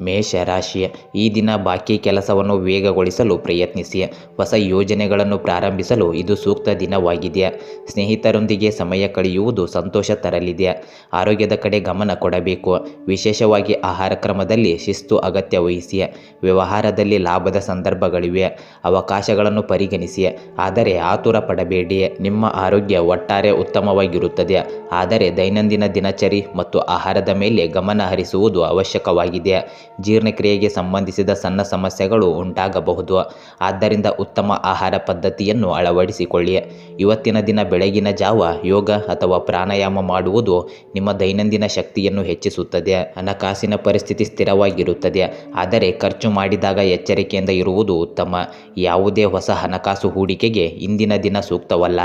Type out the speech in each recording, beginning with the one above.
ಮೇಷ ರಾಶಿ ಈ ದಿನ ಬಾಕಿ ಕೆಲಸವನ್ನು ವೇಗಗೊಳಿಸಲು ಪ್ರಯತ್ನಿಸಿ. ಹೊಸ ಯೋಜನೆಗಳನ್ನು ಪ್ರಾರಂಭಿಸಲು ಇದು ಸೂಕ್ತ ದಿನವಾಗಿದೆ. ಸ್ನೇಹಿತರೊಂದಿಗೆ ಸಮಯ ಕಳೆಯುವುದು ಸಂತೋಷ ತರಲಿದೆ. ಆರೋಗ್ಯದ ಕಡೆ ಗಮನ ಕೊಡಬೇಕು. ವಿಶೇಷವಾಗಿ ಆಹಾರ ಕ್ರಮದಲ್ಲಿ ಶಿಸ್ತು ಅಗತ್ಯ ವಹಿಸಿ. ವ್ಯವಹಾರದಲ್ಲಿ ಲಾಭದ ಸಂದರ್ಭಗಳಿವೆ. ಅವಕಾಶಗಳನ್ನು ಪರಿಗಣಿಸಿ. ಆದರೆ ಆತುರ ಪಡಬೇಡಿ. ನಿಮ್ಮ ಆರೋಗ್ಯ ಒಟ್ಟಾರೆ ಉತ್ತಮವಾಗಿರುತ್ತದೆ. ಆದರೆ ದೈನಂದಿನ ದಿನಚರಿ ಮತ್ತು ಆಹಾರದ ಮೇಲೆ ಗಮನ ಹರಿಸುವುದು ಅವಶ್ಯಕವಾಗಿದೆ. ಜೀರ್ಣಕ್ರಿಯೆಗೆ ಸಂಬಂಧಿಸಿದ ಸಣ್ಣ ಸಮಸ್ಯೆಗಳು ಉಂಟಾಗಬಹುದು. ಆದ್ದರಿಂದ ಉತ್ತಮ ಆಹಾರ ಪದ್ಧತಿಯನ್ನು ಅಳವಡಿಸಿಕೊಳ್ಳಿ. ಇವತ್ತಿನ ದಿನ ಬೆಳಗಿನ ಜಾವ ಯೋಗ ಅಥವಾ ಪ್ರಾಣಾಯಾಮ ಮಾಡುವುದು ನಿಮ್ಮ ದೈನಂದಿನ ಶಕ್ತಿಯನ್ನು ಹೆಚ್ಚಿಸುತ್ತದೆ. ಹಣಕಾಸಿನ ಪರಿಸ್ಥಿತಿ ಸ್ಥಿರವಾಗಿರುತ್ತದೆ. ಆದರೆ ಖರ್ಚು ಮಾಡಿದಾಗ ಎಚ್ಚರಿಕೆಯಿಂದ ಇರುವುದು ಉತ್ತಮ. ಯಾವುದೇ ಹೊಸ ಹಣಕಾಸು ಹೂಡಿಕೆಗೆ ಇಂದಿನ ದಿನ ಸೂಕ್ತವಲ್ಲ.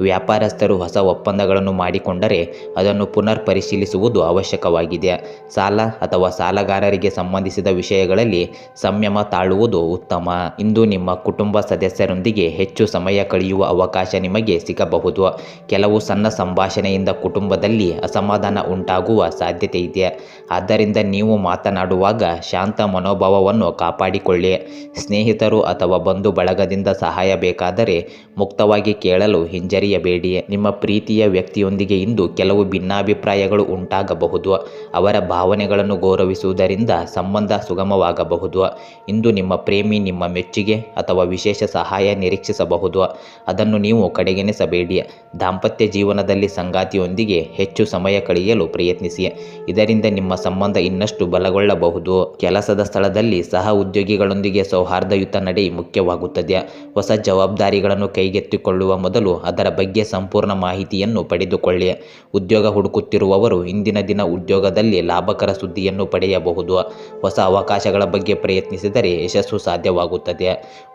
ವ್ಯಾಪಾರಸ್ಥರು ಹೊಸ ಒಪ್ಪಂದಗಳನ್ನು ಮಾಡಿಕೊಂಡರೆ ಅದನ್ನು ಪುನರ್ ಪರಿಶೀಲಿಸುವುದು ಅವಶ್ಯಕವಾಗಿದೆ. ಸಾಲ ಅಥವಾ ಸಾಲಗಾರರಿಗೆ ಸಂಬಂಧಿಸಿದ ವಿಷಯಗಳಲ್ಲಿ ಸಂಯಮ ತಾಳುವುದು ಉತ್ತಮ. ಇಂದು ನಿಮ್ಮ ಕುಟುಂಬ ಸದಸ್ಯರೊಂದಿಗೆ ಹೆಚ್ಚು ಸಮಯ ಕಳೆಯುವ ಅವಕಾಶ ನಿಮಗೆ ಸಿಗಬಹುದು. ಕೆಲವು ಸಣ್ಣ ಸಂಭಾಷಣೆಯಿಂದ ಕುಟುಂಬದಲ್ಲಿ ಅಸಮಾಧಾನ ಉಂಟಾಗುವ ಸಾಧ್ಯತೆ ಇದೆ. ಆದ್ದರಿಂದ ನೀವು ಮಾತನಾಡುವಾಗ ಶಾಂತ ಮನೋಭಾವವನ್ನು ಕಾಪಾಡಿಕೊಳ್ಳಿ. ಸ್ನೇಹಿತರು ಅಥವಾ ಬಂಧು ಬಳಗದಿಂದ ಸಹಾಯ ಬೇಕಾದರೆ ಮುಕ್ತವಾಗಿ ಕೇಳಲು ಹಿಂಜರಿಯಬೇಡಿ. ನಿಮ್ಮ ಪ್ರೀತಿಯ ವ್ಯಕ್ತಿಯೊಂದಿಗೆ ಇಂದು ಕೆಲವು ಭಿನ್ನಾಭಿಪ್ರಾಯಗಳು ಉಂಟಾಗಬಹುದು. ಅವರ ಭಾವನೆಗಳನ್ನು ಗೌರವಿಸುವುದರಿಂದ ಸಂಬಂಧ ಸುಗಮವಾಗಬಹುದು. ಇಂದು ನಿಮ್ಮ ಪ್ರೇಮಿ ನಿಮ್ಮ ಮೆಚ್ಚುಗೆ ಅಥವಾ ವಿಶೇಷ ಸಹಾಯ ನಿರೀಕ್ಷಿಸಬಹುದು. ಅದನ್ನು ನೀವು ಕಡೆಗಣಿಸಬೇಡಿ. ದಾಂಪತ್ಯ ಜೀವನದಲ್ಲಿ ಸಂಗಾತಿಯೊಂದಿಗೆ ಹೆಚ್ಚು ಸಮಯ ಕಳೆಯಲು ಪ್ರಯತ್ನಿಸಿ. ಇದರಿಂದ ನಿಮ್ಮ ಸಂಬಂಧ ಇನ್ನಷ್ಟು ಬಲಗೊಳ್ಳಬಹುದು. ಕೆಲಸದ ಸ್ಥಳದಲ್ಲಿ ಸಹ ಉದ್ಯೋಗಿಗಳೊಂದಿಗೆ ಸೌಹಾರ್ದಯುತ ನಡೆ ಮುಖ್ಯವಾಗುತ್ತದೆ. ಹೊಸ ಜವಾಬ್ದಾರಿಗಳನ್ನು ಕೈಗೆತ್ತಿಕೊಳ್ಳುವ ಮೊದಲು ಅದರ ಬಗ್ಗೆ ಸಂಪೂರ್ಣ ಮಾಹಿತಿಯನ್ನು ಪಡೆದುಕೊಳ್ಳಿ. ಉದ್ಯೋಗ ಹುಡುಕುತ್ತಿರುವವರು ಇಂದಿನ ದಿನ ಉದ್ಯೋಗದಲ್ಲಿ ಲಾಭಕರ ಸುದ್ದಿಯನ್ನು ಪಡೆಯಬಹುದು. ಹೊಸ ಅವಕಾಶಗಳ ಬಗ್ಗೆ ಪ್ರಯತ್ನಿಸಿದರೆ ಯಶಸ್ಸು ಸಾಧ್ಯವಾಗುತ್ತದೆ.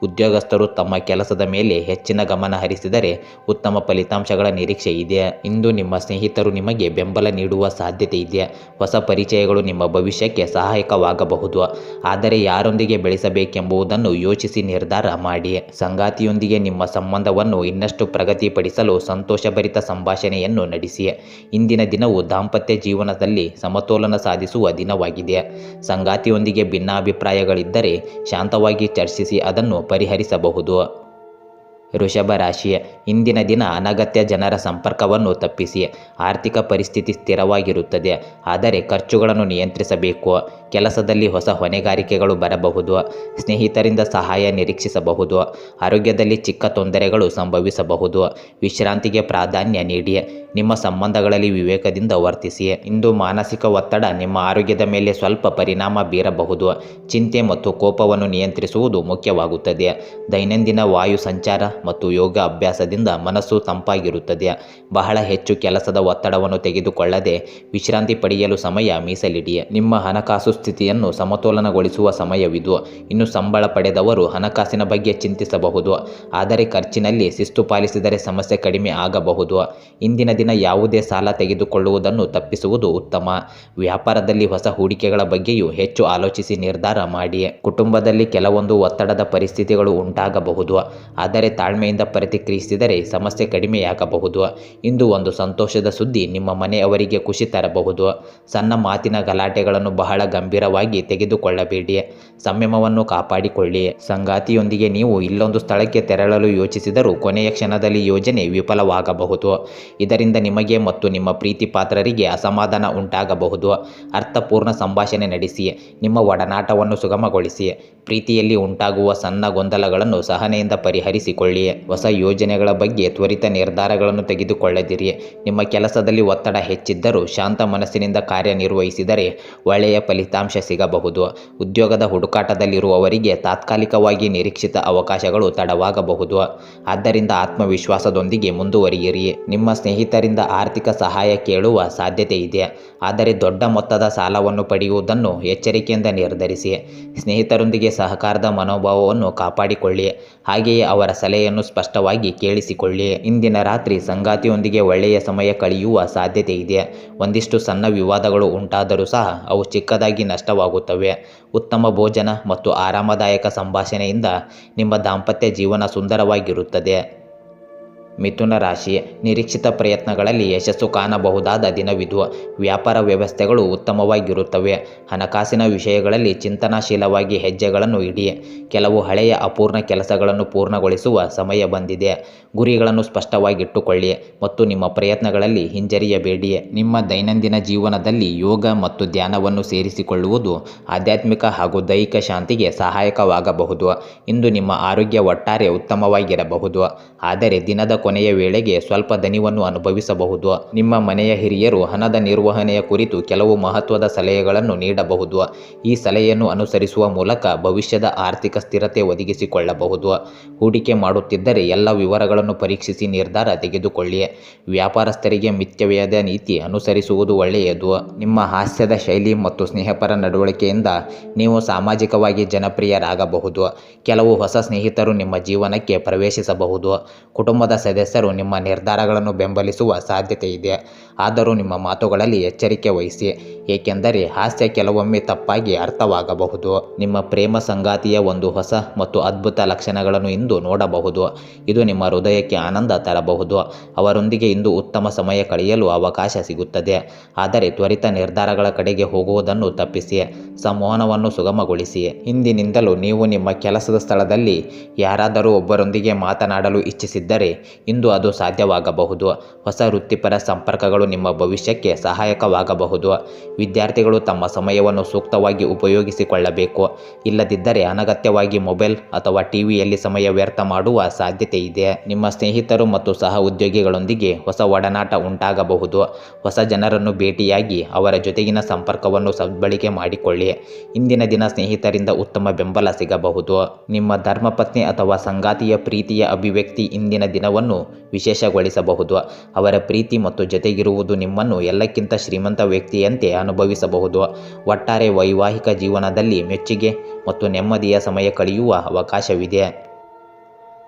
ಉದ್ಯೋಗಸ್ಥರು ತಮ್ಮ ಕೆಲಸದ ಮೇಲೆ ಹೆಚ್ಚಿನ ಗಮನ ಹರಿಸಿದರೆ ಉತ್ತಮ ಫಲಿತಾಂಶಗಳ ನಿರೀಕ್ಷೆ ಇದೆ. ಇಂದು ನಿಮ್ಮ ಸ್ನೇಹಿತರು ನಿಮಗೆ ಬೆಂಬಲ ನೀಡುವ ಸಾಧ್ಯತೆ ಇದೆ. ಹೊಸ ಪರಿಚಯಗಳು ನಿಮ್ಮ ಭವಿಷ್ಯಕ್ಕೆ ಸಹಾಯಕವಾಗಬಹುದು. ಆದರೆ ಯಾರೊಂದಿಗೆ ಬೆಳೆಸಬೇಕೆಂಬುದನ್ನು ಯೋಚಿಸಿ ನಿರ್ಧಾರ ಮಾಡಿ. ಸಂಗಾತಿಯೊಂದಿಗೆ ನಿಮ್ಮ ಸಂಬಂಧವನ್ನು ಇನ್ನಷ್ಟು ಪ್ರಗತಿಪಡಿಸಲು ಸಂತೋಷಭರಿತ ಸಂಭಾಷಣೆಯನ್ನು ನಡೆಸಿ. ಇಂದಿನ ದಿನವು ದಾಂಪತ್ಯ ಜೀವನದಲ್ಲಿ ಸಮತೋಲನ ಸಾಧಿಸುವ ದಿನವಾಗಿದೆ. ಸಂಗಾತಿಯೊಂದಿಗೆ ಭಿನ್ನಾಭಿಪ್ರಾಯಗಳಿದ್ದರೆ ಶಾಂತವಾಗಿ ಚರ್ಚಿಸಿ ಅದನ್ನು ಪರಿಹರಿಸಬಹುದು. ವೃಷಭ ರಾಶಿ ಇಂದಿನ ದಿನ ಅನಗತ್ಯ ಜನರ ಸಂಪರ್ಕವನ್ನು ತಪ್ಪಿಸಿ ಆರ್ಥಿಕ ಪರಿಸ್ಥಿತಿ ಸ್ಥಿರವಾಗಿರುತ್ತದೆ. ಆದರೆ ಖರ್ಚುಗಳನ್ನು ನಿಯಂತ್ರಿಸಬೇಕು. ಕೆಲಸದಲ್ಲಿ ಹೊಸ ಹೊಣೆಗಾರಿಕೆಗಳು ಬರಬಹುದು. ಸ್ನೇಹಿತರಿಂದ ಸಹಾಯ ನಿರೀಕ್ಷಿಸಬಹುದು. ಆರೋಗ್ಯದಲ್ಲಿ ಚಿಕ್ಕ ತೊಂದರೆಗಳು ಸಂಭವಿಸಬಹುದು. ವಿಶ್ರಾಂತಿಗೆ ಪ್ರಾಧಾನ್ಯ ನೀಡಿ ನಿಮ್ಮ ಸಂಬಂಧಗಳಲ್ಲಿ ವಿವೇಕದಿಂದ ವರ್ತಿಸಿ ಇಂದು ಮಾನಸಿಕ ಒತ್ತಡ ನಿಮ್ಮ ಆರೋಗ್ಯದ ಮೇಲೆ ಸ್ವಲ್ಪ ಪರಿಣಾಮ ಬೀರಬಹುದು. ಚಿಂತೆ ಮತ್ತು ಕೋಪವನ್ನು ನಿಯಂತ್ರಿಸುವುದು ಮುಖ್ಯವಾಗುತ್ತದೆ. ದೈನಂದಿನ ವಾಯು ಸಂಚಾರ ಮತ್ತು ಯೋಗ ಅಭ್ಯಾಸದಿಂದ ಮನಸ್ಸು ತಂಪಾಗಿರುತ್ತದೆ. ಬಹಳ ಹೆಚ್ಚು ಕೆಲಸದ ಒತ್ತಡವನ್ನು ತೆಗೆದುಕೊಳ್ಳದೆ ವಿಶ್ರಾಂತಿ ಪಡೆಯಲು ಸಮಯ ಮೀಸಲಿಡಿ. ನಿಮ್ಮ ಹಣಕಾಸು ಸ್ಥಿತಿಯನ್ನು ಸಮತೋಲನಗೊಳಿಸುವ ಸಮಯವಿದು. ಇನ್ನು ಸಂಬಳ ಪಡೆದವರು ಹಣಕಾಸಿನ ಬಗ್ಗೆ ಚಿಂತಿಸಬಹುದು. ಆದರೆ ಖರ್ಚಿನಲ್ಲಿ ಶಿಸ್ತು ಪಾಲಿಸಿದರೆ ಸಮಸ್ಯೆ ಕಡಿಮೆ ಆಗಬಹುದು. ಇಂದಿನ ದಿನ ಯಾವುದೇ ಸಾಲ ತೆಗೆದುಕೊಳ್ಳುವುದನ್ನು ತಪ್ಪಿಸುವುದು ಉತ್ತಮ. ವ್ಯಾಪಾರದಲ್ಲಿ ಹೊಸ ಹೂಡಿಕೆಗಳ ಬಗ್ಗೆಯೂ ಹೆಚ್ಚು ಆಲೋಚಿಸಿ ನಿರ್ಧಾರ ಮಾಡಿ. ಕುಟುಂಬದಲ್ಲಿ ಕೆಲವೊಂದು ಒತ್ತಡದ ಪರಿಸ್ಥಿತಿಗಳು ಉಂಟಾಗಬಹುದು. ಆದರೆ ತಾಳ್ಮೆಯಿಂದ ಪ್ರತಿಕ್ರಿಯಿಸಿದರೆ ಸಮಸ್ಯೆ ಕಡಿಮೆಯಾಗಬಹುದು. ಇಂದು ಒಂದು ಸಂತೋಷದ ಸುದ್ದಿ ನಿಮ್ಮ ಮನೆಯವರಿಗೆ ಖುಷಿ ತರಬಹುದು. ಸಣ್ಣ ಮಾತಿನ ಗಲಾಟೆಗಳನ್ನು ಬಹಳ ಗಂಭೀರವಾಗಿ ತೆಗೆದುಕೊಳ್ಳಬೇಡಿ. ಸಂಯಮವನ್ನು ಕಾಪಾಡಿಕೊಳ್ಳಿ. ಸಂಗಾತಿಯೊಂದಿಗೆ ನೀವು ಇಲ್ಲೊಂದು ಸ್ಥಳಕ್ಕೆ ತೆರಳಲು ಯೋಚಿಸಿದರೂ ಕೊನೆಯ ಕ್ಷಣದಲ್ಲಿ ಯೋಜನೆ ವಿಫಲವಾಗಬಹುದು. ಇದರಿಂದ ನಿಮಗೆ ಮತ್ತು ನಿಮ್ಮ ಪ್ರೀತಿ ಪಾತ್ರರಿಗೆ ಅಸಮಾಧಾನ ಉಂಟಾಗಬಹುದು. ಅರ್ಥಪೂರ್ಣ ಸಂಭಾಷಣೆ ನಡೆಸಿ. ನಿಮ್ಮ ಒಡನಾಟವನ್ನು ಸುಗಮಗೊಳಿಸಿ. ಪ್ರೀತಿಯಲ್ಲಿ ಉಂಟಾಗುವ ಸಣ್ಣ ಗೊಂದಲಗಳನ್ನು ಸಹನೆಯಿಂದ ಪರಿಹರಿಸಿಕೊಳ್ಳಿ. ಹೊಸ ಯೋಜನೆಗಳ ಬಗ್ಗೆ ತ್ವರಿತ ನಿರ್ಧಾರಗಳನ್ನು ತೆಗೆದುಕೊಳ್ಳದಿರಿ. ನಿಮ್ಮ ಕೆಲಸದಲ್ಲಿ ಒತ್ತಡ ಹೆಚ್ಚಿದ್ದರೂ ಶಾಂತ ಮನಸ್ಸಿನಿಂದ ಕಾರ್ಯನಿರ್ವಹಿಸಿದರೆ ಒಳ್ಳೆಯ ಫಲಿತಾಂಶ ಸಿಗಬಹುದು. ಉದ್ಯೋಗದ ಹುಡುಕಾಟದಲ್ಲಿರುವವರಿಗೆ ತಾತ್ಕಾಲಿಕವಾಗಿ ನಿರೀಕ್ಷಿತ ಅವಕಾಶಗಳು ತಡವಾಗಬಹುದು. ಆದ್ದರಿಂದ ಆತ್ಮವಿಶ್ವಾಸದೊಂದಿಗೆ ಮುಂದುವರಿಯಿರಿ. ನಿಮ್ಮ ಸ್ನೇಹಿತರಿಂದ ಆರ್ಥಿಕ ಸಹಾಯ ಕೇಳುವ ಸಾಧ್ಯತೆ ಇದೆ. ಆದರೆ ದೊಡ್ಡ ಮೊತ್ತದ ಸಾಲವನ್ನು ಪಡೆಯುವುದನ್ನು ಎಚ್ಚರಿಕೆಯಿಂದ ನಿರ್ಧರಿಸಿ. ಸ್ನೇಹಿತರೊಂದಿಗೆ ಸಹಕಾರದ ಮನೋಭಾವವನ್ನು ಕಾಪಾಡಿಕೊಳ್ಳಿ. ಹಾಗೆಯೇ ಅವರ ಸಲಹೆಯನ್ನು ಸ್ಪಷ್ಟವಾಗಿ ಕೇಳಿಸಿಕೊಳ್ಳಿ. ಇಂದಿನ ರಾತ್ರಿ ಸಂಗಾತಿಯೊಂದಿಗೆ ಒಳ್ಳೆಯ ಸಮಯ ಕಳೆಯುವ ಸಾಧ್ಯತೆ ಇದೆ. ಒಂದಿಷ್ಟು ಸಣ್ಣ ವಿವಾದಗಳು ಉಂಟಾದರೂ ಸಹ ಅವು ಚಿಕ್ಕದಾಗಿ ನಷ್ಟವಾಗುತ್ತವೆ. ಉತ್ತಮ ಭೋಜನ ಮತ್ತು ಆರಾಮದಾಯಕ ಸಂಭಾಷಣೆಯಿಂದ ನಿಮ್ಮ ದಾಂಪತ್ಯ ಜೀವನ ಸುಂದರವಾಗಿರುತ್ತದೆ. ಮಿಥುನ ರಾಶಿ ನಿರೀಕ್ಷಿತ ಪ್ರಯತ್ನಗಳಲ್ಲಿ ಯಶಸ್ಸು ಕಾಣಬಹುದಾದ ದಿನವಿದು. ವ್ಯಾಪಾರ ವ್ಯವಸ್ಥೆಗಳು ಉತ್ತಮವಾಗಿರುತ್ತವೆ. ಹಣಕಾಸಿನ ವಿಷಯಗಳಲ್ಲಿ ಚಿಂತನಾಶೀಲವಾಗಿ ಹೆಜ್ಜೆಗಳನ್ನು ಇಡಿ. ಕೆಲವು ಹಳೆಯ ಅಪೂರ್ಣ ಕೆಲಸಗಳನ್ನು ಪೂರ್ಣಗೊಳಿಸುವ ಸಮಯ ಬಂದಿದೆ. ಗುರಿಗಳನ್ನು ಸ್ಪಷ್ಟವಾಗಿಟ್ಟುಕೊಳ್ಳಿ ಮತ್ತು ನಿಮ್ಮ ಪ್ರಯತ್ನಗಳಲ್ಲಿ ಹಿಂಜರಿಯಬೇಡಿ. ನಿಮ್ಮ ದೈನಂದಿನ ಜೀವನದಲ್ಲಿ ಯೋಗ ಮತ್ತು ಧ್ಯಾನವನ್ನು ಸೇರಿಸಿಕೊಳ್ಳುವುದು ಆಧ್ಯಾತ್ಮಿಕ ಹಾಗೂ ದೈಹಿಕ ಶಾಂತಿಗೆ ಸಹಾಯಕವಾಗಬಹುದು. ಇಂದು ನಿಮ್ಮ ಆರೋಗ್ಯ ಒಟ್ಟಾರೆ ಉತ್ತಮವಾಗಿರಬಹುದು. ಆದರೆ ದಿನದ ಕೊನೆಯ ವೇಳೆಗೆ ಸ್ವಲ್ಪ ದನಿವನ್ನು ಅನುಭವಿಸಬಹುದು. ನಿಮ್ಮ ಮನೆಯ ಹಿರಿಯರು ಹಣದ ನಿರ್ವಹಣೆಯ ಕುರಿತು ಕೆಲವು ಮಹತ್ವದ ಸಲಹೆಗಳನ್ನು ನೀಡಬಹುದು. ಈ ಸಲಹೆಯನ್ನು ಅನುಸರಿಸುವ ಮೂಲಕ ಭವಿಷ್ಯದ ಆರ್ಥಿಕ ಸ್ಥಿರತೆ ಒದಗಿಸಿಕೊಳ್ಳಬಹುದು. ಹೂಡಿಕೆ ಮಾಡುತ್ತಿದ್ದರೆ ಎಲ್ಲ ವಿವರಗಳನ್ನು ಪರೀಕ್ಷಿಸಿ ನಿರ್ಧಾರ ತೆಗೆದುಕೊಳ್ಳಿ. ವ್ಯಾಪಾರಸ್ಥರಿಗೆ ಮಿಥ್ಯವ್ಯಯದ ನೀತಿ ಅನುಸರಿಸುವುದು ಒಳ್ಳೆಯದು. ನಿಮ್ಮ ಹಾಸ್ಯದ ಶೈಲಿ ಮತ್ತು ಸ್ನೇಹಪರ ನಡವಳಿಕೆಯಿಂದ ನೀವು ಸಾಮಾಜಿಕವಾಗಿ ಜನಪ್ರಿಯರಾಗಬಹುದು. ಕೆಲವು ಹೊಸ ಸ್ನೇಹಿತರು ನಿಮ್ಮ ಜೀವನಕ್ಕೆ ಪ್ರವೇಶಿಸಬಹುದು. ಕುಟುಂಬದ ಸದಸ್ಯರು ನಿಮ್ಮ ನಿರ್ಧಾರಗಳನ್ನು ಬೆಂಬಲಿಸುವ ಸಾಧ್ಯತೆ ಇದೆ. ಆದರೂ ನಿಮ್ಮ ಮಾತುಗಳಲ್ಲಿ ಎಚ್ಚರಿಕೆ ವಹಿಸಿ. ಏಕೆಂದರೆ ಹಾಸ್ಯ ಕೆಲವೊಮ್ಮೆ ತಪ್ಪಾಗಿ ಅರ್ಥವಾಗಬಹುದು. ನಿಮ್ಮ ಪ್ರೇಮ ಸಂಗಾತಿಯ ಒಂದು ಹೊಸ ಮತ್ತು ಅದ್ಭುತ ಲಕ್ಷಣಗಳನ್ನು ಇಂದು ನೋಡಬಹುದು. ಇದು ನಿಮ್ಮ ಹೃದಯಕ್ಕೆ ಆನಂದ ತರಬಹುದು. ಅವರೊಂದಿಗೆ ಇಂದು ಉತ್ತಮ ಸಮಯ ಕಳೆಯಲು ಅವಕಾಶ ಸಿಗುತ್ತದೆ. ಆದರೆ ತ್ವರಿತ ನಿರ್ಧಾರಗಳ ಕಡೆಗೆ ಹೋಗುವುದನ್ನು ತಪ್ಪಿಸಿ. ಸಂವಹನವನ್ನು ಸುಗಮಗೊಳಿಸಿ. ಹಿಂದಿನಿಂದಲೂ ನೀವು ನಿಮ್ಮ ಕೆಲಸದ ಸ್ಥಳದಲ್ಲಿ ಯಾರಾದರೂ ಒಬ್ಬರೊಂದಿಗೆ ಮಾತನಾಡಲು ಇಚ್ಛಿಸಿದ್ದರೆ ಇಂದು ಅದು ಸಾಧ್ಯವಾಗಬಹುದು. ಹೊಸ ವೃತ್ತಿಪರ ಸಂಪರ್ಕಗಳು ನಿಮ್ಮ ಭವಿಷ್ಯಕ್ಕೆ ಸಹಾಯಕವಾಗಬಹುದು. ವಿದ್ಯಾರ್ಥಿಗಳು ತಮ್ಮ ಸಮಯವನ್ನು ಸೂಕ್ತವಾಗಿ ಉಪಯೋಗಿಸಿಕೊಳ್ಳಬೇಕು. ಇಲ್ಲದಿದ್ದರೆ ಅನಗತ್ಯವಾಗಿ ಮೊಬೈಲ್ ಅಥವಾ ಟಿವಿಯಲ್ಲಿ ಸಮಯ ವ್ಯರ್ಥ ಮಾಡುವ ಸಾಧ್ಯತೆ ಇದೆ. ನಿಮ್ಮ ಸ್ನೇಹಿತರು ಮತ್ತು ಸಹ ಉದ್ಯೋಗಿಗಳೊಂದಿಗೆ ಹೊಸ ಒಡನಾಟ ಉಂಟಾಗಬಹುದು. ಹೊಸ ಜನರನ್ನು ಭೇಟಿಯಾಗಿ ಅವರ ಜೊತೆಗಿನ ಸಂಪರ್ಕವನ್ನು ಸದ್ಬಳಕೆ ಮಾಡಿಕೊಳ್ಳಿ. ಇಂದಿನ ದಿನ ಸ್ನೇಹಿತರಿಂದ ಉತ್ತಮ ಬೆಂಬಲ ಸಿಗಬಹುದು. ನಿಮ್ಮ ಧರ್ಮಪತ್ನಿ ಅಥವಾ ಸಂಗಾತಿಯ ಪ್ರೀತಿಯ ಅಭಿವ್ಯಕ್ತಿ ಇಂದಿನ ದಿನವನ್ನು ವಿಶೇಷಗೊಳಿಸಬಹುದು. ಅವರ ಪ್ರೀತಿ ಮತ್ತು ಜೊತೆಗಿರುವುದು ನಿಮ್ಮನ್ನು ಎಲ್ಲಕ್ಕಿಂತ ಶ್ರೀಮಂತ ವ್ಯಕ್ತಿಯಂತೆ ಅನುಭವಿಸಬಹುದು. ಒಟ್ಟಾರೆ ವೈವಾಹಿಕ ಜೀವನದಲ್ಲಿ ಮೆಚ್ಚುಗೆ ಮತ್ತು ನೆಮ್ಮದಿಯ ಸಮಯ ಕಳೆಯುವ ಅವಕಾಶವಿದೆ.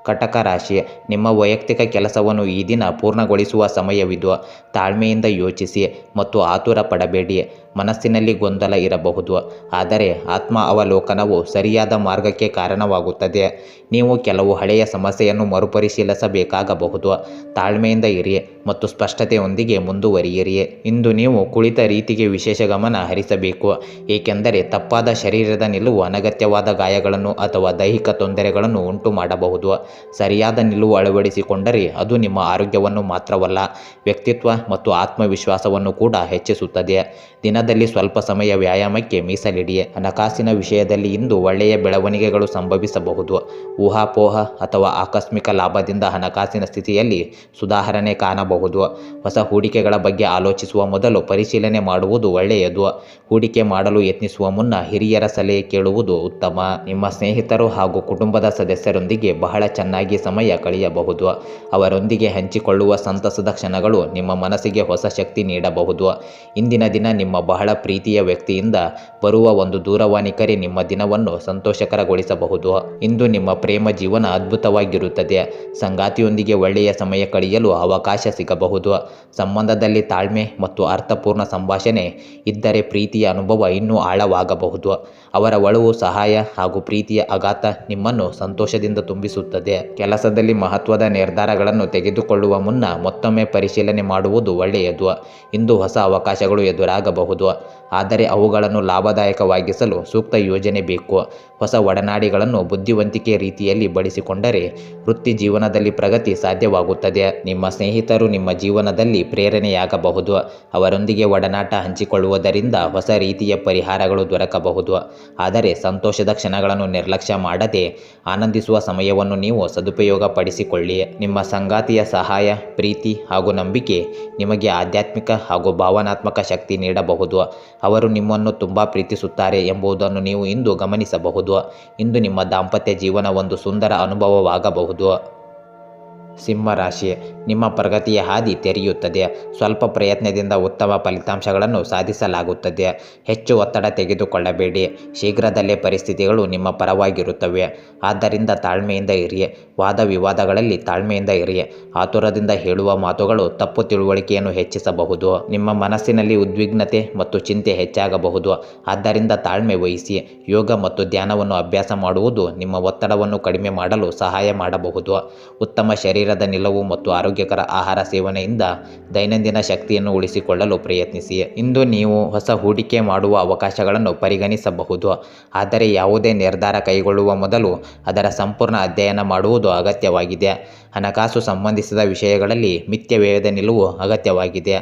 ಕಟಕ ರಾಶಿ. ನಿಮ್ಮ ವೈಯಕ್ತಿಕ ಕೆಲಸವನ್ನು ಈ ದಿನ ಪೂರ್ಣಗೊಳಿಸುವ ಸಮಯವಿದು. ತಾಳ್ಮೆಯಿಂದ ಯೋಚಿಸಿ ಮತ್ತು ಆತುರ ಪಡಬೇಡಿ. ಮನಸ್ಸಿನಲ್ಲಿ ಗೊಂದಲ ಇರಬಹುದು. ಆದರೆ ಆತ್ಮ ಅವಲೋಕನವು ಸರಿಯಾದ ಮಾರ್ಗಕ್ಕೆ ಕಾರಣವಾಗುತ್ತದೆ. ನೀವು ಕೆಲವು ಹಳೆಯ ಸಮಸ್ಯೆಯನ್ನು ಮರುಪರಿಶೀಲಿಸಬೇಕಾಗಬಹುದು. ತಾಳ್ಮೆಯಿಂದ ಇರಿ ಮತ್ತು ಸ್ಪಷ್ಟತೆಯೊಂದಿಗೆ ಮುಂದುವರಿಯಿರಿ. ಇಂದು ನೀವು ಕುಳಿತ ರೀತಿಗೆ ವಿಶೇಷ ಗಮನ ಹರಿಸಬೇಕು. ಏಕೆಂದರೆ ತಪ್ಪಾದ ಶರೀರದ ನಿಲುವು ಅನಗತ್ಯವಾದ ಗಾಯಗಳನ್ನು ಅಥವಾ ದೈಹಿಕ ತೊಂದರೆಗಳನ್ನು ಉಂಟು ಮಾಡಬಹುದು ಸರಿಯಾದ ನಿಲುವು ಅಳವಡಿಸಿಕೊಂಡರೆ ಅದು ನಿಮ್ಮ ಆರೋಗ್ಯವನ್ನು ಮಾತ್ರವಲ್ಲ, ವ್ಯಕ್ತಿತ್ವ ಮತ್ತು ಆತ್ಮವಿಶ್ವಾಸವನ್ನು ಕೂಡ ಹೆಚ್ಚಿಸುತ್ತದೆ. ದಿನದಲ್ಲಿ ಸ್ವಲ್ಪ ಸಮಯ ವ್ಯಾಯಾಮಕ್ಕೆ ಮೀಸಲಿಡಿ. ಹಣಕಾಸಿನ ವಿಷಯದಲ್ಲಿ ಇಂದು ಒಳ್ಳೆಯ ಬೆಳವಣಿಗೆಗಳು ಸಂಭವಿಸಬಹುದು. ಊಹಾಪೋಹ ಅಥವಾ ಆಕಸ್ಮಿಕ ಲಾಭದಿಂದ ಹಣಕಾಸಿನ ಸ್ಥಿತಿಯಲ್ಲಿ ಸುಧಾರಣೆ ಕಾಣಬಹುದು. ಹೊಸ ಹೂಡಿಕೆಗಳ ಬಗ್ಗೆ ಆಲೋಚಿಸುವ ಮೊದಲು ಪರಿಶೀಲನೆ ಮಾಡುವುದು ಒಳ್ಳೆಯದು. ಹೂಡಿಕೆ ಮಾಡಲು ಯತ್ನಿಸುವ ಮುನ್ನ ಹಿರಿಯರ ಸಲಹೆ ಕೇಳುವುದು ಉತ್ತಮ. ನಿಮ್ಮ ಸ್ನೇಹಿತರು ಹಾಗೂ ಕುಟುಂಬದ ಸದಸ್ಯರೊಂದಿಗೆ ಬಹಳ ಚೆನ್ನಾಗಿ ಸಮಯ ಕಳೆಯಬಹುದು. ಅವರೊಂದಿಗೆ ಹಂಚಿಕೊಳ್ಳುವ ಸಂತಸದ ಕ್ಷಣಗಳು ನಿಮ್ಮ ಮನಸ್ಸಿಗೆ ಹೊಸ ಶಕ್ತಿ ನೀಡಬಹುದು. ಇಂದಿನ ದಿನ ನಿಮ್ಮ ಬಹಳ ಪ್ರೀತಿಯ ವ್ಯಕ್ತಿಯಿಂದ ಬರುವ ಒಂದು ದೂರವಾಣಿ ಕರೆ ನಿಮ್ಮ ದಿನವನ್ನು ಸಂತೋಷಕರಗೊಳಿಸಬಹುದು. ಇಂದು ನಿಮ್ಮ ಪ್ರೇಮ ಜೀವನ ಅದ್ಭುತವಾಗಿರುತ್ತದೆ. ಸಂಗಾತಿಯೊಂದಿಗೆ ಒಳ್ಳೆಯ ಸಮಯ ಕಳೆಯಲು ಅವಕಾಶ ಸಿಗಬಹುದು. ಸಂಬಂಧದಲ್ಲಿ ತಾಳ್ಮೆ ಮತ್ತು ಅರ್ಥಪೂರ್ಣ ಸಂಭಾಷಣೆ ಇದ್ದರೆ ಪ್ರೀತಿಯ ಅನುಭವ ಇನ್ನೂ ಆಳವಾಗಬಹುದು. ಅವರ ಒಳವು ಸಹಾಯ ಹಾಗೂ ಪ್ರೀತಿಯ ಆಘಾತ ನಿಮ್ಮನ್ನು ಸಂತೋಷದಿಂದ ತುಂಬಿಸುತ್ತದೆ. ಕೆಲಸದಲ್ಲಿ ಮಹತ್ವದ ನಿರ್ಧಾರಗಳನ್ನು ತೆಗೆದುಕೊಳ್ಳುವ ಮುನ್ನ ಮತ್ತೊಮ್ಮೆ ಪರಿಶೀಲನೆ ಮಾಡುವುದು ಒಳ್ಳೆಯದು. ಇಂದು ಹೊಸ ಅವಕಾಶಗಳು ಎದುರಾಗಬಹುದು. ಆದರೆ ಅವುಗಳನ್ನು ಲಾಭದಾಯಕವಾಗಿಸಲು ಸೂಕ್ತ ಯೋಜನೆ ಬೇಕು. ಹೊಸ ಒಡನಾಡಿಗಳನ್ನು ಬುದ್ಧಿವಂತಿಕೆ ರೀತಿಯಲ್ಲಿ ಬಳಸಿಕೊಂಡರೆ ವೃತ್ತಿ ಜೀವನದಲ್ಲಿ ಪ್ರಗತಿ ಸಾಧ್ಯವಾಗುತ್ತದೆ. ನಿಮ್ಮ ಸ್ನೇಹಿತರು ನಿಮ್ಮ ಜೀವನದಲ್ಲಿ ಪ್ರೇರಣೆಯಾಗಬಹುದು. ಅವರೊಂದಿಗೆ ಒಡನಾಟ ಹಂಚಿಕೊಳ್ಳುವುದರಿಂದ ಹೊಸ ರೀತಿಯ ಪರಿಹಾರಗಳು ದೊರಕಬಹುದು. ಆದರೆ ಸಂತೋಷದ ಕ್ಷಣಗಳನ್ನು ನಿರ್ಲಕ್ಷ್ಯ ಮಾಡದೆ ಆನಂದಿಸುವ ಸಮಯವನ್ನು ನೀವು ಸದುಪಯೋಗಪಡಿಸಿಕೊಳ್ಳಿ. ನಿಮ್ಮ ಸಂಗಾತಿಯ ಸಹಾಯ, ಪ್ರೀತಿ ಹಾಗೂ ನಂಬಿಕೆ ನಿಮಗೆ ಆಧ್ಯಾತ್ಮಿಕ ಹಾಗೂ ಭಾವನಾತ್ಮಕ ಶಕ್ತಿ ನೀಡಬಹುದು. ಅವರು ನಿಮ್ಮನ್ನು ತುಂಬ ಪ್ರೀತಿಸುತ್ತಾರೆ ಎಂಬುದನ್ನು ನೀವು ಇಂದು ಗಮನಿಸಬಹುದು. ಇಂದು ನಿಮ್ಮ ದಾಂಪತ್ಯ ಜೀವನ ಒಂದು ಸುಂದರ ಅನುಭವವಾಗಬಹುದು. ಸಿಂಹ ರಾಶಿ ನಿಮ್ಮ ಪ್ರಗತಿಯ ಹಾದಿ ತೆರೆಯುತ್ತದೆ. ಸ್ವಲ್ಪ ಪ್ರಯತ್ನದಿಂದ ಉತ್ತಮ ಫಲಿತಾಂಶಗಳನ್ನು ಸಾಧಿಸಲಾಗುತ್ತದೆ. ಹೆಚ್ಚು ಒತ್ತಡ ತೆಗೆದುಕೊಳ್ಳಬೇಡಿ. ಶೀಘ್ರದಲ್ಲೇ ಪರಿಸ್ಥಿತಿಗಳು ನಿಮ್ಮ ಪರವಾಗಿರುತ್ತವೆ. ಆದ್ದರಿಂದ ತಾಳ್ಮೆಯಿಂದ ಇರಿ. ವಾದ ವಿವಾದಗಳಲ್ಲಿ ತಾಳ್ಮೆಯಿಂದ ಇರಿ. ಆತುರದಿಂದ ಹೇಳುವ ಮಾತುಗಳು ತಪ್ಪು ತಿಳುವಳಿಕೆಯನ್ನು ಹೆಚ್ಚಿಸಬಹುದು. ನಿಮ್ಮ ಮನಸ್ಸಿನಲ್ಲಿ ಉದ್ವಿಗ್ನತೆ ಮತ್ತು ಚಿಂತೆ ಹೆಚ್ಚಾಗಬಹುದು. ಆದ್ದರಿಂದ ತಾಳ್ಮೆ ವಹಿಸಿ. ಯೋಗ ಮತ್ತು ಧ್ಯಾನವನ್ನು ಅಭ್ಯಾಸ ಮಾಡುವುದು ನಿಮ್ಮ ಒತ್ತಡವನ್ನು ಕಡಿಮೆ ಮಾಡಲು ಸಹಾಯ ಮಾಡಬಹುದು. ಉತ್ತಮ ಶರೀರದ ನಿಲುವು ಮತ್ತು ಆರೋಗ್ಯಕರ ಆಹಾರ ಸೇವನೆಯಿಂದ ದೈನಂದಿನ ಶಕ್ತಿಯನ್ನು ಉಳಿಸಿಕೊಳ್ಳಲು ಪ್ರಯತ್ನಿಸಿ. ಇಂದು ನೀವು ಹೊಸ ಹೂಡಿಕೆ ಮಾಡುವ ಅವಕಾಶಗಳನ್ನು ಪರಿಗಣಿಸಬಹುದು. ಆದರೆ ಯಾವುದೇ ನಿರ್ಧಾರ ಕೈಗೊಳ್ಳುವ ಮೊದಲು ಅದರ ಸಂಪೂರ್ಣ ಅಧ್ಯಯನ ಮಾಡುವುದು ಅಗತ್ಯವಾಗಿದೆ. ಹಣಕಾಸು ಸಂಬಂಧಿಸಿದ ವಿಷಯಗಳಲ್ಲಿ ಮಿಥ್ಯ ವ್ಯಯದ ನಿಲುವು ಅಗತ್ಯವಾಗಿದೆ.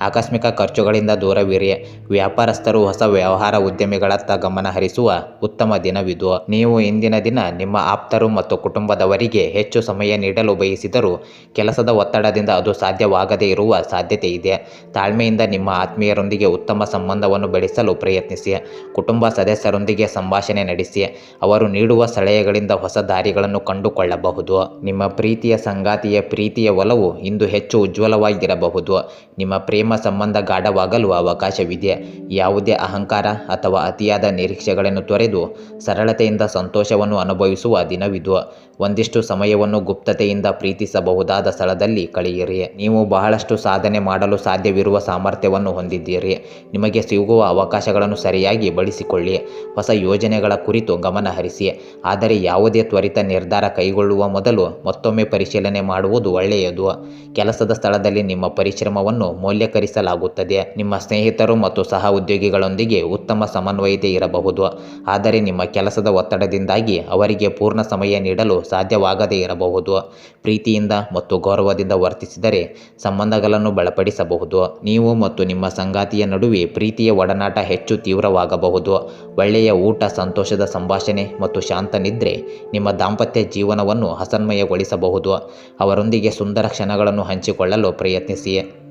ಆಕಸ್ಮಿಕ ಖರ್ಚುಗಳಿಂದ ದೂರವಿರಿ. ವ್ಯಾಪಾರಸ್ಥರು ಹೊಸ ವ್ಯವಹಾರ ಉದ್ಯಮಿಗಳತ್ತ ಗಮನ ಹರಿಸುವ ಉತ್ತಮ ದಿನವಿದು. ನೀವು ಇಂದಿನ ದಿನ ನಿಮ್ಮ ಆಪ್ತರು ಮತ್ತು ಕುಟುಂಬದವರಿಗೆ ಹೆಚ್ಚು ಸಮಯ ನೀಡಲು ಬಯಸಿದರೂ ಕೆಲಸದ ಒತ್ತಡದಿಂದ ಅದು ಸಾಧ್ಯವಾಗದೇ ಇರುವ ಸಾಧ್ಯತೆ ಇದೆ. ತಾಳ್ಮೆಯಿಂದ ನಿಮ್ಮ ಆತ್ಮೀಯರೊಂದಿಗೆ ಉತ್ತಮ ಸಂಬಂಧವನ್ನು ಬೆಳೆಸಲು ಪ್ರಯತ್ನಿಸಿ. ಕುಟುಂಬ ಸದಸ್ಯರೊಂದಿಗೆ ಸಂಭಾಷಣೆ ನಡೆಸಿ. ಅವರು ನೀಡುವ ಸಲಹೆಗಳಿಂದ ಹೊಸ ದಾರಿಗಳನ್ನು ಕಂಡುಕೊಳ್ಳಬಹುದು. ನಿಮ್ಮ ಪ್ರೀತಿಯ ಸಂಗಾತಿಯ ಪ್ರೀತಿಯ ಒಲವು ಇಂದು ಹೆಚ್ಚು ಉಜ್ವಲವಾಗಿರಬಹುದು. ನಿಮ್ಮ ಪ್ರೇಮ ಸಂಬಂಧ ಗಾಢವಾಗಲು ಅವಕಾಶವಿದೆ. ಯಾವುದೇ ಅಹಂಕಾರ ಅಥವಾ ಅತಿಯಾದ ನಿರೀಕ್ಷೆಗಳನ್ನು ತೊರೆದು ಸರಳತೆಯಿಂದ ಸಂತೋಷವನ್ನು ಅನುಭವಿಸುವ ದಿನವಿದು. ಒಂದಿಷ್ಟು ಸಮಯವನ್ನು ಗುಪ್ತತೆಯಿಂದ ಪ್ರೀತಿಸಬಹುದಾದ ಸ್ಥಳದಲ್ಲಿ ಕಳೆಯಿರಿ. ನೀವು ಬಹಳಷ್ಟು ಸಾಧನೆ ಮಾಡಲು ಸಾಧ್ಯವಿರುವ ಸಾಮರ್ಥ್ಯವನ್ನು ಹೊಂದಿದ್ದೀರಿ. ನಿಮಗೆ ಸಿಗುವ ಅವಕಾಶಗಳನ್ನು ಸರಿಯಾಗಿ ಬಳಸಿಕೊಳ್ಳಿ. ಹೊಸ ಯೋಜನೆಗಳ ಕುರಿತು ಗಮನ ಹರಿಸಿ. ಆದರೆ ಯಾವುದೇ ತ್ವರಿತ ನಿರ್ಧಾರ ಕೈಗೊಳ್ಳುವ ಮೊದಲು ಮತ್ತೊಮ್ಮೆ ಪರಿಶೀಲನೆ ಮಾಡುವುದು ಒಳ್ಳೆಯದು. ಕೆಲಸದ ಸ್ಥಳದಲ್ಲಿ ನಿಮ್ಮ ಪರಿಶ್ರಮವನ್ನು ಮೌಲ್ಯೀಕರಿಸಲಾಗುತ್ತದೆ ನಿಮ್ಮ ಸ್ನೇಹಿತರು ಮತ್ತು ಸಹ ಉದ್ಯೋಗಿಗಳೊಂದಿಗೆ ಉತ್ತಮ ಸಮನ್ವಯತೆ ಇರಬಹುದು. ಆದರೆ ನಿಮ್ಮ ಕೆಲಸದ ಒತ್ತಡದಿಂದಾಗಿ ಅವರಿಗೆ ಪೂರ್ಣ ಸಮಯ ನೀಡಲು ಸಾಧ್ಯವಾಗದೇ ಇರಬಹುದು. ಪ್ರೀತಿಯಿಂದ ಮತ್ತು ಗೌರವದಿಂದ ವರ್ತಿಸಿದರೆ ಸಂಬಂಧಗಳನ್ನು ಬಲಪಡಿಸಬಹುದು. ನೀವು ಮತ್ತು ನಿಮ್ಮ ಸಂಗಾತಿಯ ನಡುವೆ ಪ್ರೀತಿಯ ಒಡನಾಟ ಹೆಚ್ಚು ತೀವ್ರವಾಗಬಹುದು. ಒಳ್ಳೆಯ ಊಟ, ಸಂತೋಷದ ಸಂಭಾಷಣೆ ಮತ್ತು ಶಾಂತ ನಿದ್ರೆ ನಿಮ್ಮ ದಾಂಪತ್ಯ ಜೀವನವನ್ನು ಹಸನ್ಮಯಗೊಳಿಸಬಹುದು ಅವರೊಂದಿಗೆ ಸುಂದರ ಕ್ಷಣಗಳನ್ನು ಹಂಚಿಕೊಳ್ಳಲು ಪ್ರಯತ್ನಿಸಿ.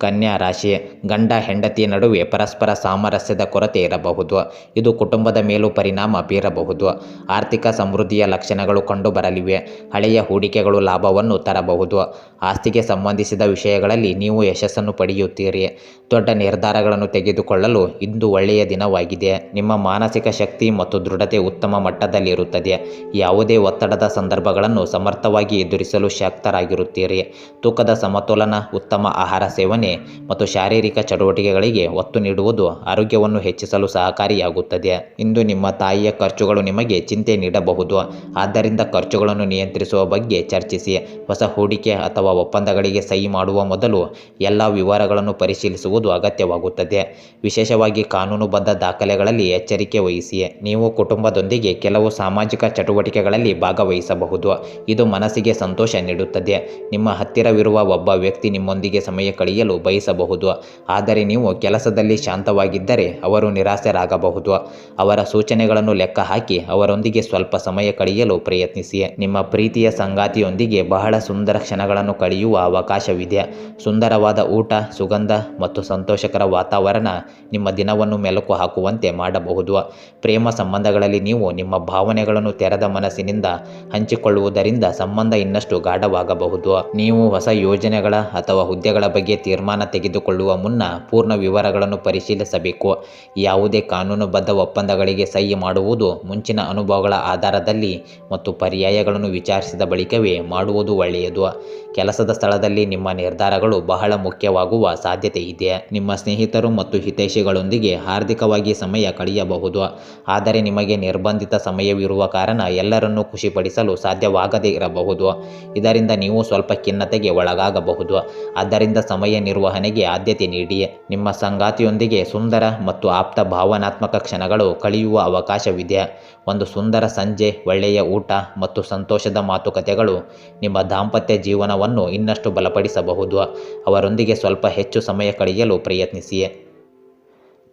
ಕನ್ಯಾ ರಾಶಿ ಗಂಡ ಹೆಂಡತಿಯ ನಡುವೆ ಪರಸ್ಪರ ಸಾಮರಸ್ಯದ ಕೊರತೆ ಇರಬಹುದು. ಇದು ಕುಟುಂಬದ ಮೇಲೂ ಪರಿಣಾಮ ಬೀರಬಹುದು. ಆರ್ಥಿಕ ಸಮೃದ್ಧಿಯ ಲಕ್ಷಣಗಳು ಕಂಡುಬರಲಿವೆ. ಹಳೆಯ ಹೂಡಿಕೆಗಳು ಲಾಭವನ್ನು ತರಬಹುದು. ಆಸ್ತಿಗೆ ಸಂಬಂಧಿಸಿದ ವಿಷಯಗಳಲ್ಲಿ ನೀವು ಯಶಸ್ಸನ್ನು ಪಡೆಯುತ್ತೀರಿ. ದೊಡ್ಡ ನಿರ್ಧಾರಗಳನ್ನು ತೆಗೆದುಕೊಳ್ಳಲು ಇಂದು ಒಳ್ಳೆಯ ದಿನವಾಗಿದೆ. ನಿಮ್ಮ ಮಾನಸಿಕ ಶಕ್ತಿ ಮತ್ತು ದೃಢತೆ ಉತ್ತಮ ಮಟ್ಟದಲ್ಲಿರುತ್ತದೆ. ಯಾವುದೇ ಒತ್ತಡದ ಸಂದರ್ಭಗಳನ್ನು ಸಮರ್ಥವಾಗಿ ಎದುರಿಸಲು ಶಕ್ತರಾಗಿರುತ್ತೀರಿ. ತೂಕದ ಸಮತೋಲನ, ಉತ್ತಮ ಆಹಾರ ಸೇವನೆ ಮತ್ತು ಶಾರೀರಿಕ ಚಟುವಟಿಕೆಗಳಿಗೆ ಒತ್ತು ನೀಡುವುದು ಆರೋಗ್ಯವನ್ನು ಹೆಚ್ಚಿಸಲು ಸಹಕಾರಿಯಾಗುತ್ತದೆ. ಇಂದು ನಿಮ್ಮ ತಾಯಿಯ ಖರ್ಚುಗಳು ನಿಮಗೆ ಚಿಂತೆ ನೀಡಬಹುದು. ಆದ್ದರಿಂದ ಖರ್ಚುಗಳನ್ನು ನಿಯಂತ್ರಿಸುವ ಬಗ್ಗೆ ಚರ್ಚಿಸಿ. ಹೊಸ ಹೂಡಿಕೆ ಅಥವಾ ಒಪ್ಪಂದಗಳಿಗೆ ಸಹಿ ಮಾಡುವ ಮೊದಲು ಎಲ್ಲ ವಿವರಗಳನ್ನು ಪರಿಶೀಲಿಸುವುದು ಅಗತ್ಯವಾಗುತ್ತದೆ. ವಿಶೇಷವಾಗಿ ಕಾನೂನುಬದ್ಧ ದಾಖಲೆಗಳಲ್ಲಿ ಎಚ್ಚರಿಕೆ ವಹಿಸಿ. ನೀವು ಕುಟುಂಬದೊಂದಿಗೆ ಕೆಲವು ಸಾಮಾಜಿಕ ಚಟುವಟಿಕೆಗಳಲ್ಲಿ ಭಾಗವಹಿಸಬಹುದು. ಇದು ಮನಸ್ಸಿಗೆ ಸಂತೋಷ ನೀಡುತ್ತದೆ. ನಿಮ್ಮ ಹತ್ತಿರವಿರುವ ಒಬ್ಬ ವ್ಯಕ್ತಿ ನಿಮ್ಮೊಂದಿಗೆ ಸಮಯ ಕಳೆಯಲು ಬಯಸಬಹುದು. ಆದರೆ ನೀವು ಕೆಲಸದಲ್ಲಿ ಶಾಂತವಾಗಿದ್ದರೆ ಅವರು ನಿರಾಸೆರಾಗಬಹುದು ಅವರ ಸೂಚನೆಗಳನ್ನು ಲೆಕ್ಕ ಹಾಕಿ ಅವರೊಂದಿಗೆ ಸ್ವಲ್ಪ ಸಮಯ ಕಳೆಯಲು ಪ್ರಯತ್ನಿಸಿ. ನಿಮ್ಮ ಪ್ರೀತಿಯ ಸಂಗಾತಿಯೊಂದಿಗೆ ಬಹಳ ಸುಂದರ ಕ್ಷಣಗಳನ್ನು ಕಳೆಯುವ ಅವಕಾಶವಿದೆ. ಸುಂದರವಾದ ಊಟ, ಸುಗಂಧ ಮತ್ತು ಸಂತೋಷಕರ ವಾತಾವರಣ ನಿಮ್ಮ ದಿನವನ್ನು ಮೆಲುಕು ಹಾಕುವಂತೆ ಮಾಡಬಹುದು. ಪ್ರೇಮ ಸಂಬಂಧಗಳಲ್ಲಿ ನೀವು ನಿಮ್ಮ ಭಾವನೆಗಳನ್ನು ತೆರೆದ ಮನಸ್ಸಿನಿಂದ ಹಂಚಿಕೊಳ್ಳುವುದರಿಂದ ಸಂಬಂಧ ಇನ್ನಷ್ಟು ಗಾಢವಾಗಬಹುದು. ನೀವು ಹೊಸ ಯೋಜನೆಗಳ ಅಥವಾ ಹುದ್ದೆಗಳ ಬಗ್ಗೆ ತೀರ್ಮಾನ ತೆಗೆದುಕೊಳ್ಳುವ ಮುನ್ನ ಪೂರ್ಣ ವಿವರಗಳನ್ನು ಪರಿಶೀಲಿಸಬೇಕು. ಯಾವುದೇ ಕಾನೂನುಬದ್ಧ ಒಪ್ಪಂದಗಳಿಗೆ ಸಹಿ ಮಾಡುವುದು ಮುಂಚಿನ ಅನುಭವಗಳ ಆಧಾರದಲ್ಲಿ ಮತ್ತು ಪರ್ಯಾಯಗಳನ್ನು ವಿಚಾರಿಸಿದ ಬಳಿಕವೇ ಮಾಡುವುದು ಒಳ್ಳೆಯದು. ಕೆಲಸದ ಸ್ಥಳದಲ್ಲಿ ನಿಮ್ಮ ನಿರ್ಧಾರಗಳು ಬಹಳ ಮುಖ್ಯವಾಗುವ ಸಾಧ್ಯತೆ ಇದೆ. ನಿಮ್ಮ ಸ್ನೇಹಿತರು ಮತ್ತು ಹಿತೈಷಿಗಳೊಂದಿಗೆ ಹಾರ್ದಿಕವಾಗಿ ಸಮಯ ಕಳೆಯಬಹುದು. ಆದರೆ ನಿಮಗೆ ನಿರ್ಬಂಧಿತ ಸಮಯವಿರುವ ಕಾರಣ ಎಲ್ಲರನ್ನೂ ಖುಷಿಪಡಿಸಲು ಸಾಧ್ಯವಾಗದೇ ಇರಬಹುದು. ಇದರಿಂದ ನೀವು ಸ್ವಲ್ಪ ಖಿನ್ನತೆಗೆ ಒಳಗಾಗಬಹುದು. ಆದ್ದರಿಂದ ಸಮಯ ನಿರ್ವಹಣೆಗೆ ಆದ್ಯತೆ ನೀಡಿ. ನಿಮ್ಮ ಸಂಗಾತಿಯೊಂದಿಗೆ ಸುಂದರ ಮತ್ತು ಆಪ್ತ ಭಾವನಾತ್ಮಕ ಕ್ಷಣಗಳು ಕಳೆಯುವ ಅವಕಾಶವಿದೆ. ಒಂದು ಸುಂದರ ಸಂಜೆ, ಒಳ್ಳೆಯ ಊಟ ಮತ್ತು ಸಂತೋಷದ ಮಾತುಕತೆಗಳು ನಿಮ್ಮ ದಾಂಪತ್ಯ ಜೀವನವನ್ನು ಇನ್ನಷ್ಟು ಬಲಪಡಿಸಬಹುದು. ಅವರೊಂದಿಗೆ ಸ್ವಲ್ಪ ಹೆಚ್ಚು ಸಮಯ ಕಳೆಯಲು ಪ್ರಯತ್ನಿಸಿ.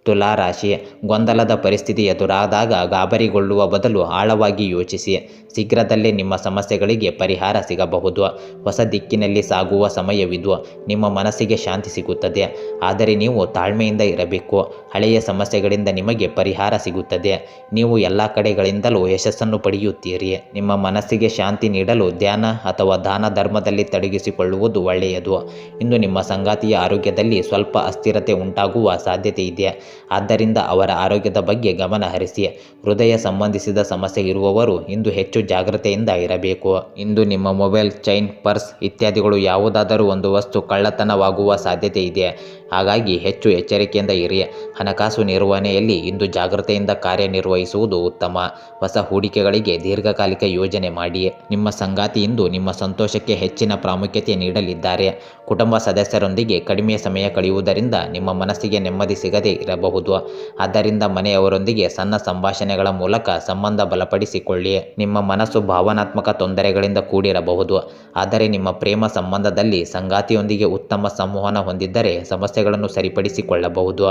ತುಲಾ ರಾಶಿ ಗೊಂದಲದ ಪರಿಸ್ಥಿತಿ ಎದುರಾದಾಗ ಗಾಬರಿಗೊಳ್ಳುವ ಬದಲು ಆಳವಾಗಿ ಯೋಚಿಸಿ. ಶೀಘ್ರದಲ್ಲೇ ನಿಮ್ಮ ಸಮಸ್ಯೆಗಳಿಗೆ ಪರಿಹಾರ ಸಿಗಬಹುದು. ಹೊಸ ದಿಕ್ಕಿನಲ್ಲಿ ಸಾಗುವ ಸಮಯವಿದು. ನಿಮ್ಮ ಮನಸ್ಸಿಗೆ ಶಾಂತಿ ಸಿಗುತ್ತದೆ. ಆದರೆ ನೀವು ತಾಳ್ಮೆಯಿಂದ ಇರಬೇಕು. ಹಳೆಯ ಸಮಸ್ಯೆಗಳಿಂದ ನಿಮಗೆ ಪರಿಹಾರ ಸಿಗುತ್ತದೆ. ನೀವು ಎಲ್ಲ ಕಡೆಗಳಿಂದಲೂ ಯಶಸ್ಸನ್ನು ಪಡೆಯುತ್ತೀರಿ. ನಿಮ್ಮ ಮನಸ್ಸಿಗೆ ಶಾಂತಿ ನೀಡಲು ಧ್ಯಾನ ಅಥವಾ ದಾನ ಧರ್ಮದಲ್ಲಿ ತೊಡಗಿಸಿಕೊಳ್ಳುವುದು ಒಳ್ಳೆಯದು. ಇಂದು ನಿಮ್ಮ ಸಂಗಾತಿಯ ಆರೋಗ್ಯದಲ್ಲಿ ಸ್ವಲ್ಪ ಅಸ್ಥಿರತೆ ಉಂಟಾಗುವ ಸಾಧ್ಯತೆ ಇದೆ. ಆದ್ದರಿಂದ ಅವರ ಆರೋಗ್ಯದ ಬಗ್ಗೆ ಗಮನ ಹರಿಸಿ. ಹೃದಯ ಸಂಬಂಧಿಸಿದ ಸಮಸ್ಯೆ ಇರುವವರು ಇಂದು ಹೆಚ್ಚು ಜಾಗ್ರತೆಯಿಂದ ಇರಬೇಕು. ಇಂದು ನಿಮ್ಮ ಮೊಬೈಲ್, ಚೈನ್, ಪರ್ಸ್ ಇತ್ಯಾದಿಗಳು ಯಾವುದಾದರೂ ಒಂದು ವಸ್ತು ಕಳ್ಳತನವಾಗುವ ಸಾಧ್ಯತೆ ಇದೆ. ಹಾಗಾಗಿ ಹೆಚ್ಚು ಎಚ್ಚರಿಕೆಯಿಂದ ಇರಿ. ಹಣಕಾಸು ನಿರ್ವಹಣೆಯಲ್ಲಿ ಇಂದು ಜಾಗೃತೆಯಿಂದ ಕಾರ್ಯನಿರ್ವಹಿಸುವುದು ಉತ್ತಮ. ಹೊಸ ಹೂಡಿಕೆಗಳಿಗೆ ದೀರ್ಘಕಾಲಿಕ ಯೋಜನೆ ಮಾಡಿ. ನಿಮ್ಮ ಸಂಗಾತಿ ಇಂದು ನಿಮ್ಮ ಸಂತೋಷಕ್ಕೆ ಹೆಚ್ಚಿನ ಪ್ರಾಮುಖ್ಯತೆ ನೀಡಲಿದ್ದಾರೆ. ಕುಟುಂಬ ಸದಸ್ಯರೊಂದಿಗೆ ಕಡಿಮೆ ಸಮಯ ಕಳೆಯುವುದರಿಂದ ನಿಮ್ಮ ಮನಸ್ಸಿಗೆ ನೆಮ್ಮದಿ ಸಿಗದೇ ಇರಬಹುದು. ಆದ್ದರಿಂದ ಮನೆಯವರೊಂದಿಗೆ ಸಣ್ಣ ಸಂಭಾಷಣೆಗಳ ಮೂಲಕ ಸಂಬಂಧ ಬಲಪಡಿಸಿಕೊಳ್ಳಿ. ನಿಮ್ಮ ಮನಸ್ಸು ಭಾವನಾತ್ಮಕ ತೊಂದರೆಗಳಿಂದ ಕೂಡಿರಬಹುದು. ಆದರೆ ನಿಮ್ಮ ಪ್ರೇಮ ಸಂಬಂಧದಲ್ಲಿ ಸಂಗಾತಿಯೊಂದಿಗೆ ಉತ್ತಮ ಸಂವಹನ ಹೊಂದಿದ್ದರೆ ಸಮಸ್ಯೆಗಳನ್ನು ಸರಿಪಡಿಸಿಕೊಳ್ಳಬಹುದು.